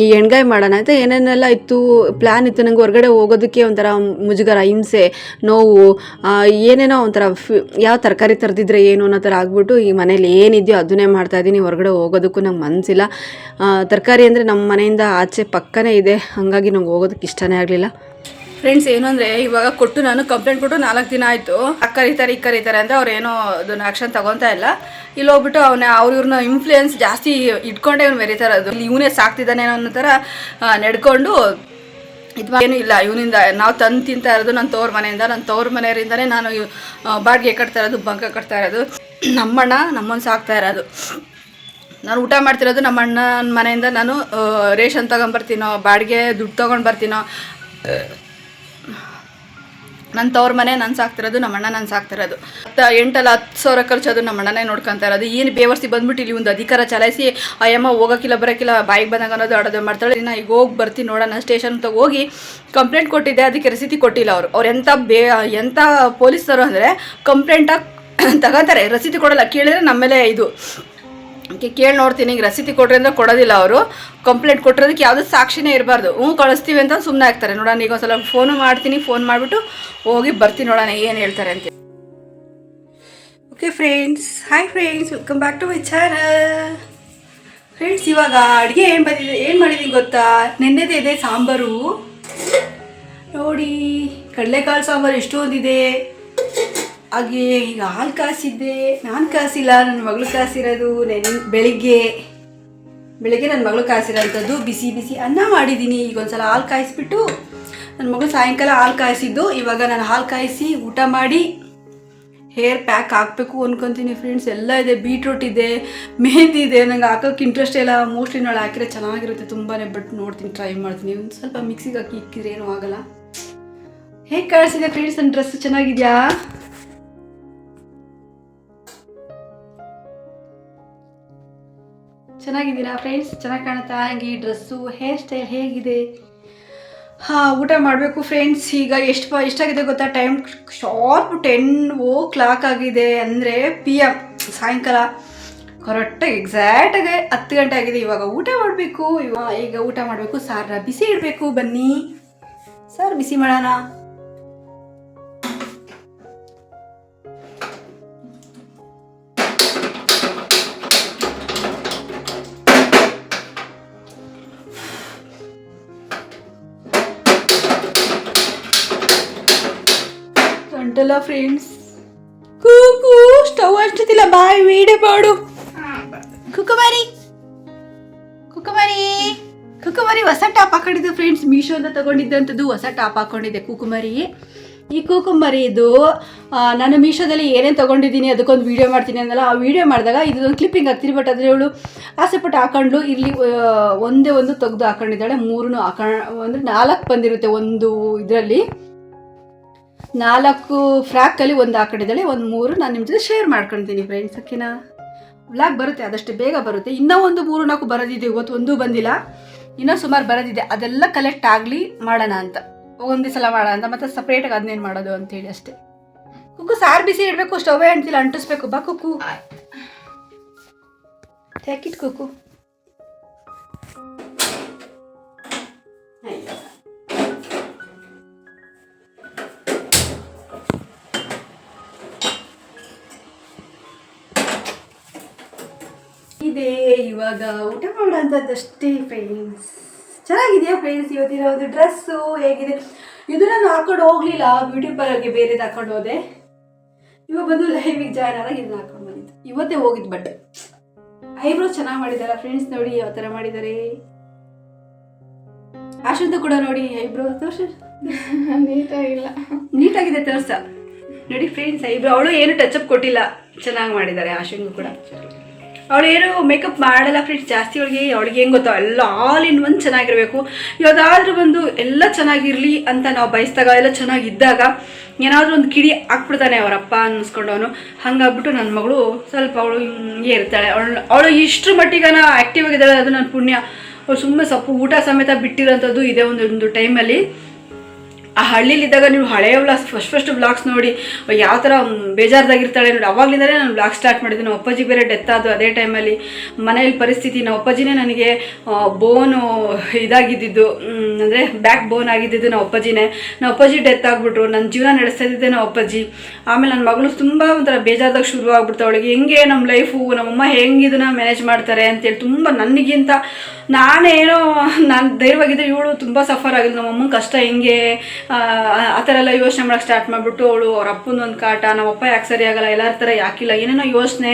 ಈ ಎಣ್ಗಾಯಿ ಮಾಡೋಣ ಅಂತ ಏನೇನೆಲ್ಲ ಇತ್ತು ಪ್ಲ್ಯಾನ್ ಇತ್ತು, ನಂಗೆ ಹೊರಗಡೆ ಹೋಗೋದಕ್ಕೆ ಒಂಥರ ಮುಜುಗರ, ಹಿಂಸೆ, ನೋವು ಏನೇನೋ ಒಂಥರ ಫಿ, ಯಾವ ತರಕಾರಿ ತರ್ದಿದ್ರೆ ಏನು ಅನ್ನೋ ಥರ ಆಗ್ಬಿಟ್ಟು ಈ ಮನೇಲಿ ಏನಿದೆಯೋ ಅದನ್ನೇ ಮಾಡ್ತಾ ಇದ್ದೀನಿ, ಹೊರಗಡೆ ಹೋಗೋದಕ್ಕೂ ನಂಗೆ ಮನಸ್ಸಿಲ್ಲ ತರಕಾರಿ ಅಂದರೆ ನಮ್ಮ ಮನೆಯಿಂದ ಆಚೆ ಪಕ್ಕನೇ ಇದೆ, ಹಾಗಾಗಿ ನಂಗೆ ಹೋಗೋದಕ್ಕೆ ಇಷ್ಟನೇ ಆಗಲಿಲ್ಲ. ಫ್ರೆಂಡ್ಸ್ ಏನು ಅಂದರೆ, ಇವಾಗ ಕೊಟ್ಟು ನಾನು ಕಂಪ್ಲೇಂಟ್ ಕೊಟ್ಟು ನಾಲ್ಕು ದಿನ ಆಯಿತು. ಅಕ್ಕ ಕರೀತಾರೆ ಈ ಕರೀತಾರೆ ಅಂತ ಅವ್ರು ಏನೋ ಅದನ್ನ ಆಕ್ಷನ್ ತಗೊತಾ ಇಲ್ಲ. ಇಲ್ಲಿ ಹೋಗ್ಬಿಟ್ಟು ಅವನ ಅವ್ರ ಇವ್ರನ್ನ ಇನ್ಫ್ಲೂಯೆನ್ಸ್ ಜಾಸ್ತಿ ಇಟ್ಕೊಂಡೆ ಇವ್ನು ಮೆರೀತಾ ಅದು. ಇವನೇ ಸಾಕ್ತಿದ್ದಾನೆ ಅನ್ನೋ ಥರ ನಡ್ಕೊಂಡು ಇದು ಏನು ಇಲ್ಲ. ಇವನಿಂದ ನಾವು ತಂದು ತಿಂತಾ ಇರೋದು ನನ್ನ ತವ್ರ ಮನೆಯಿಂದ. ನನ್ನ ತವ್ರ ಮನೆಯವರಿಂದನೇ ನಾನು ಬಾಡಿಗೆ ಕಟ್ತಾ ಇರೋದು, ಬಂಕ ಕಟ್ತಾ ಇರೋದು. ನಮ್ಮಣ್ಣ ನಮ್ಮನ್ನು ಸಾಕ್ತಾ ಇರೋದು. ನಾನು ಊಟ ಮಾಡ್ತಿರೋದು ನಮ್ಮ ಅಣ್ಣನ ಮನೆಯಿಂದ ನಾನು ರೇಷನ್ ತಗೊಂಬರ್ತೀನೋ, ಬಾಡಿಗೆ ದುಡ್ಡು ತೊಗೊಂಡು ಬರ್ತೀನೋ ನನ್ನ ತವ್ರ ಮನೆ, ನನ್ ಸಾಕ್ತಿರೋದು ನಮ್ಮ ಅಣ್ಣ ನಾನು ಸಾಕ್ತಿರೋದು. ಹತ್ತು, ಎಂಟಲ್ಲ ಹತ್ತು ಸಾವಿರ ಖರ್ಚೋದು ನಮ್ಮ ಅಣ್ಣನೇ ನೋಡ್ಕೊಂತಾ ಇರೋದು. ಏನು ಬೇವರ್ಸಿ ಬಂದ್ಬಿಟ್ಟು ಇಲ್ಲಿ ಒಂದು ಅಧಿಕಾರ ಚಲಾಯಿಸಿ, ಅಯ್ಯಮ್ಮ, ಹೋಗೋಕ್ಕಿಲ್ಲ, ಬರೋಕ್ಕಿಲ್ಲ, ಬಾಯಿಗೆ ಬಂದಾಗ ಅನ್ನೋದು ಆಡೋದು ಮಾಡ್ತಾಳೆ. ನಾ ಈಗ ಹೋಗಿ ಬರ್ತೀನಿ ನೋಡೋಣ, ಸ್ಟೇಷನ್ ತಗ ಹೋಗಿ ಕಂಪ್ಲೇಂಟ್ ಕೊಟ್ಟಿದ್ದೆ, ಅದಕ್ಕೆ ರಸೀತಿ ಕೊಟ್ಟಿಲ್ಲ ಅವರು. ಅವ್ರು ಎಂಥ ಬೇ ಎಂಥ ಪೊಲೀಸರು ಅಂದರೆ ಕಂಪ್ಲೇಂಟಾಗಿ ತಗೋತಾರೆ ರಸೀತಿ ಕೊಡಲ್ಲ. ಕೇಳಿದ್ರೆ ನಮ್ಮ ಮೇಲೆ ಇದು. ಕೇಳಿ ನೋಡ್ತೀನಿ ಈಗ ರಸೀತಿ ಕೊಡ್ರಿ ಅಂದ್ರೆ ಕೊಡೋದಿಲ್ಲ ಅವರು. ಕಂಪ್ಲೇಂಟ್ ಕೊಟ್ಟಿರೋದಕ್ಕೆ ಯಾವುದೂ ಸಾಕ್ಷಿನೇ ಇರಬಾರ್ದು. ಹ್ಞೂ, ಕಳಿಸ್ತೀವಿ ಅಂತ ಸುಮ್ಮನೆ ಆಗ್ತಾರೆ. ನೋಡೋಣ, ಈಗ ಒಂದ್ಸಲ ಫೋನು ಮಾಡ್ತೀನಿ ಫೋನ್ ಮಾಡಿಬಿಟ್ಟು ಹೋಗಿ ಬರ್ತೀನಿ ನೋಡೋಣ ಏನು ಹೇಳ್ತಾರೆ ಅಂತ. Okay friends hi friends welcome back to my channel friends ಇವಾಗ ಅಡುಗೆ ಏನು ಬಂದಿದೆ, ಏನು ಮಾಡಿದ್ದೀನಿ ಗೊತ್ತಾ? ನೆನ್ನೆದೇ ಇದೆ ಸಾಂಬಾರು. ನೋಡಿ, ಕಡಲೆಕಾಳು ಸಾಂಬಾರು ಎಷ್ಟೊಂದಿದೆ. ಹಾಗೆ ಈಗ ಹಾಲು ಕಾಸಿದ್ದೆ, ನಾನು ಕಾಸಿಲ್ಲ ನನ್ನ ಮಗಳು ಕಾಸಿರೋದು ನೆನ್, ಬೆಳಿಗ್ಗೆ. ಬೆಳಿಗ್ಗೆ ನನ್ನ ಮಗಳು ಕಾಸಿರೋಂಥದ್ದು ಬಿಸಿ ಬಿಸಿ ಅನ್ನ ಮಾಡಿದ್ದೀನಿ ಈಗ ಒಂದ್ಸಲ ಹಾಲು ಕಾಯಿಸ್ಬಿಟ್ಟು ನನ್ನ ಮಗಳು ಸಾಯಂಕಾಲ ಹಾಲು ಕಾಯಿಸಿದ್ದು. ಇವಾಗ ನಾನು ಹಾಲು ಕಾಯಿಸಿ ಊಟ ಮಾಡಿ ಹೇರ್ ಪ್ಯಾಕ್ ಹಾಕಬೇಕು ಅನ್ಕೊತೀನಿ ಫ್ರೆಂಡ್ಸ್. ಎಲ್ಲ ಇದೆ, ಬೀಟ್ರೂಟ್ ಇದೆ, ಮೆಹಂದಿ ಇದೆ. ನಂಗೆ ಹಾಕೋಕ್ಕೆ ಇಂಟ್ರೆಸ್ಟ್ ಇಲ್ಲ. ಮೋಸ್ಟ್ಲಿ ನಾಳೆ ಹಾಕಿದ್ರೆ ಚೆನ್ನಾಗಿರುತ್ತೆ ತುಂಬಾ ಬಟ್ ನೋಡ್ತೀನಿ ಟ್ರೈ ಮಾಡ್ತೀನಿ. ಒಂದು ಸ್ವಲ್ಪ ಮಿಕ್ಸಿಗೆ ಹಾಕಿ ಇಕ್ಕಿದ್ರೆ ಏನೂ ಆಗಲ್ಲ. ಹೇಗೆ ಕಾಣಿಸಿದೆ ಫ್ರೆಂಡ್ಸ್? ನನ್ನ ಡ್ರೆಸ್ ಚೆನ್ನಾಗಿದೆಯಾ? ಚೆನ್ನಾಗಿದ್ದೀರಾ ಫ್ರೆಂಡ್ಸ್ ಚೆನ್ನಾಗಿ ಕಾಣುತ್ತಾ? ಹಾಗೆ ಡ್ರೆಸ್ಸು ಹೇರ್ ಸ್ಟೈಲ್ ಹೇಗಿದೆ? ಹಾಂ, ಊಟ ಮಾಡಬೇಕು ಫ್ರೆಂಡ್ಸ್ ಈಗ ಎಷ್ಟು ಎಷ್ಟಾಗಿದೆ ಗೊತ್ತಾ? Time sharp ten o'clock ಆಗಿದೆ ಅಂದರೆ ಪಿ ಎಂ ಸಾಯಂಕಾಲ. ಕರೆಕ್ಟಾಗಿ ಎಕ್ಸಾಕ್ಟಾಗಿ ಹತ್ತು ಗಂಟೆ ಆಗಿದೆ. ಇವಾಗ ಊಟ ಮಾಡಬೇಕು. ಇವಾಗ ಈಗ ಊಟ ಮಾಡಬೇಕು. ಸಾರನ್ನ ಬಿಸಿ ಇಡಬೇಕು. ಬನ್ನಿ. ಸರ್ ಬಿಸಿ ಮಾಡೋಣ. ಫ್ರೆಂಡ್ಸ್ ಕೂಕು ಸ್ಟವ್ ಅಷ್ಟೊತ್ತಿಲ್ಲ ಬಾಯ್ ವೀಡಿಯೋ ಮಾಡು. ಕುಕುಮಾರಿ ಕುಕುಮಾರಿ ಕುಕುಮಾರಿ ಹೊಸ ಟಾಪ್ ಹಾಕೊಂಡಿದ್ದು ಫ್ರೆಂಡ್ಸ್ ಮೀಶೋದ ತಗೊಂಡಿದ್ದಂಥದ್ದು ಹೊಸ ಟಾಪ್ ಹಾಕೊಂಡಿದ್ದೆ ಕುಕುಮಾರಿ ಈ ಕುಕುಮರಿ ಇದು ನಾನು ಮೀಶೋದಲ್ಲಿ ಏನೇನು ತೊಗೊಂಡಿದ್ದೀನಿ, ಅದಕ್ಕೊಂದು ವೀಡಿಯೋ ಮಾಡ್ತೀನಿ ಅಂದಲ್ಲ, ಆ ವೀಡಿಯೋ ಮಾಡಿದಾಗ ಇದೊಂದು ಕ್ಲಿಪ್ಪಿಂಗ್ ಹಾಕ್ತೀನಿ ಬಟ್ ಆದರೆ ಇವಳು ಆಸೆಪಟ್ಟು ಹಾಕೊಂಡು ಇಲ್ಲಿ ಒಂದೇ ಒಂದು ತೆಗೆದು ಹಾಕೊಂಡಿದ್ದಾಳೆ ಮೂರನ್ನು ಹಾಕೊಂಡು ಅಂದರೆ ನಾಲ್ಕು ಬಂದಿರುತ್ತೆ ಒಂದು ಇದರಲ್ಲಿ. ನಾಲ್ಕು ಫ್ರಾಕಲ್ಲಿ ಒಂದು ಹಾಕೊಂಡಿದ್ದಾಳೆ ಒಂದು ಮೂರು ನಾನು ನಿಮ್ಮ ಜೊತೆ ಶೇರ್ ಮಾಡ್ಕೊಳ್ತೀನಿ ಫ್ರೆಂಡ್ಸ್ ಓಕೆನಾ ವ್ಲಾಗ್ ಬರುತ್ತೆ, ಅದಷ್ಟು ಬೇಗ ಬರುತ್ತೆ. ಇನ್ನೂ ಒಂದು ಮೂರು, ನಾಲ್ಕು ಬರೋದಿದೆ, ಇವತ್ತು ಒಂದೂ ಬಂದಿಲ್ಲ. ಇನ್ನೂ ಸುಮಾರು ಬರೋದಿದೆ. ಅದೆಲ್ಲ ಕಲೆಕ್ಟ್ ಆಗಲಿ ಮಾಡೋಣ ಅಂತ. ಒಂದೇ ಸಲ ಮಾಡೋಣ ಅಂತ. ಮತ್ತೆ ಸಪ್ರೇಟಾಗಿ ಅದನ್ನೇನು ಮಾಡೋದು ಅಂತೇಳಿ ಅಷ್ಟೇ. ಕುಕ್ಕು, ಸಾರು ಬಿಸಿ ಇಡಬೇಕು, ಸ್ಟವೇ ಅಂತಿಲ್ಲ ಅಂಟಿಸ್ಬೇಕು. ಬಾ ಕುಕ್ಕು. ಟ್ಯಾಕಿಟ್ ಕುಕ್ಕು. ಇವಾಗ ಊಟ ಮಾಡೋಂಥದ್ದಷ್ಟೇ ಫ್ರೆಂಡ್ಸ್ ಚೆನ್ನಾಗಿದೆಯಾ ಫ್ರೆಂಡ್ಸ್ ಇವತ್ತಿನ ಒಂದು ಡ್ರೆಸ್ಸು ಹೇಗಿದೆ? ಇದು ನಾನು ಹಾಕೊಂಡು ಹೋಗ್ಲಿಲ್ಲ ಬ್ಯೂಟಿ ಪಾರ್ಲರ್ಗೆ ಬೇರೆದು ಹಾಕೊಂಡು ಹೋದೆ. ಇವಾಗ ಬಂದು ಲೈವಿಗೆ ಜಾಯ್ನ್ ಆದಾಗ ಇದನ್ನ ಹಾಕೊಂಡು ಬಂದಿದ್ದು. ಇವತ್ತೇ ಹೋಗಿದ್ದು ಬಟ್ ಐಬ್ರೋ ಚೆನ್ನಾಗಿ ಮಾಡಿದಾರ ಫ್ರೆಂಡ್ಸ್ ನೋಡಿ ಯಾವ ಥರ ಮಾಡಿದ್ದಾರೆ ಆಶಂತ ಕೂಡ ನೋಡಿ ಐಬ್ರೋ ತೋರ್ಸ. ನೀಟಾಗಿಲ್ಲ. ನೀಟಾಗಿದೆ ತೋರ್ಸ. ನೋಡಿ ಫ್ರೆಂಡ್ಸ್ ಐಬ್ರೋ ಅವಳು ಏನು ಟಚ್ ಅಪ್ ಕೊಟ್ಟಿಲ್ಲ. ಚೆನ್ನಾಗಿ ಮಾಡಿದ್ದಾರೆ ಆಶಂಗು ಕೂಡ. ಅವಳು ಏನು ಮೇಕಪ್ ಮಾಡಲ್ಲ ಫ್ರೆಂಡ್ಸ್ ಜಾಸ್ತಿ ಅವಳಿಗೆ ಅವಳಿಗೆ ಹೆಂಗೆ ಗೊತ್ತಾ? ಎಲ್ಲ ಆಲ್ ಇನ್ ಒನ್ ಚೆನ್ನಾಗಿರಬೇಕು. ಯಾವುದಾದ್ರೂ ಒಂದು ಎಲ್ಲ ಚೆನ್ನಾಗಿರಲಿ ಅಂತ ನಾವು ಬಯಸಿದಾಗ, ಎಲ್ಲ ಚೆನ್ನಾಗಿದ್ದಾಗ ಏನಾದರೂ ಒಂದು ಕಿಡಿ ಹಾಕ್ಬಿಡ್ತಾನೆ ಅವರಪ್ಪ ಅನ್ನಿಸ್ಕೊಂಡು ಅವನು ಹಂಗಾಗ್ಬಿಟ್ಟು ನನ್ನ ಮಗಳು ಸ್ವಲ್ಪ ಅವಳು ಹಿಂಗೆ ಇರ್ತಾಳೆ. ಅವಳು ಅವಳು ಇಷ್ಟರ ಮಟ್ಟಿಗನ ಆ್ಯಕ್ಟಿವ್ ಆಗಿದ್ದಾಳೆ, ಅದು ನನ್ನ ಪುಣ್ಯ. ಅವಳು ಸುಮ್ಮನೆ ಸೊಪ್ಪು ಊಟ ಸಮೇತ ಬಿಟ್ಟಿರೋಂಥದ್ದು ಇದೆ ಒಂದು ಒಂದು ಟೈಮಲ್ಲಿ ಆ ಹಳ್ಳಿಲಿದ್ದಾಗ ನೀವು ಹಳೆಯ ವ್ಲಾಗ್ಸ್ ಫಸ್ಟ್ ಫಸ್ಟ್ ಬ್ಲಾಗ್ಸ್ ನೋಡಿ ಯಾವ ಥರ ಬೇಜಾರ್ದಾಗಿರ್ತಾಳೆ ನೋಡಿ. ಅವಾಗಲಿಂದಲೇ ನಾನು ಬ್ಲಾಗ್ ಸ್ಟಾರ್ಟ್ ಮಾಡಿದ್ದೆ. ನಮ್ಮ ಅಪ್ಪಾಜಿ ಬೇರೆ ಡೆತ್ ಆದ ಅದೇ ಟೈಮಲ್ಲಿ ಮನೆಯಲ್ಲಿ ಪರಿಸ್ಥಿತಿ, ನಮ್ಮ ಅಪ್ಪಾಜಿನೇ ನನಗೆ ಬೋನು ಇದಾಗಿದ್ದಿದ್ದು. ಅಂದರೆ ಬ್ಯಾಕ್ ಬೋನ್ ಆಗಿದ್ದಿದ್ದು ನಮ್ಮ ಅಪ್ಪಾಜಿನೇ. ನಮ್ಮ ಅಪ್ಪಾಜಿ ಡೆತ್ ಆಗಿಬಿಟ್ರು. ನನ್ನ ಜೀವನ ನಡೆಸ್ತಾ ಇದ್ದಿದ್ದೆ ನಮ್ಮ ಅಪ್ಪಾಜಿ. ಆಮೇಲೆ ನನ್ನ ಮಗಳು ತುಂಬ ಒಂಥರ ಬೇಜಾರ್ದಾಗ ಶುರು ಅವಳಿಗೆ, ಹೆಂಗೆ ನಮ್ಮ ಲೈಫು ನಮ್ಮಮ್ಮ ಹೆಂಗೆ ಇದನ್ನ ಮ್ಯಾನೇಜ್ ಮಾಡ್ತಾರೆ? ಅಂತೇಳಿ ತುಂಬ ನನಗಿಂತ ನಾನೇನೋ, ನಾನು ಧೈರ್ಯವಾಗಿದ್ದರೆ ಇವಳು ತುಂಬ ಸಫರ್ ಆಗಿದ್ದು ನಮ್ಮ ಅಮ್ಮನ ಕಷ್ಟ ಹೆಂಗೆ? ಆ ಆ ಥರ ಎಲ್ಲ ಯೋಚನೆ ಮಾಡೋಕ್ಕೆ ಸ್ಟಾರ್ಟ್ ಮಾಡಿಬಿಟ್ಟು ಅವಳು ಅವ್ರ ಅಪ್ಪನ ಒಂದು ಕಾಟ ನಮ್ಮಪ್ಪ ಯಾಕೆ ಸರಿ ಆಗಲ್ಲ, ಎಲ್ಲರ ಥರ ಯಾಕಿಲ್ಲ, ಏನೇನೋ ಯೋಚನೆ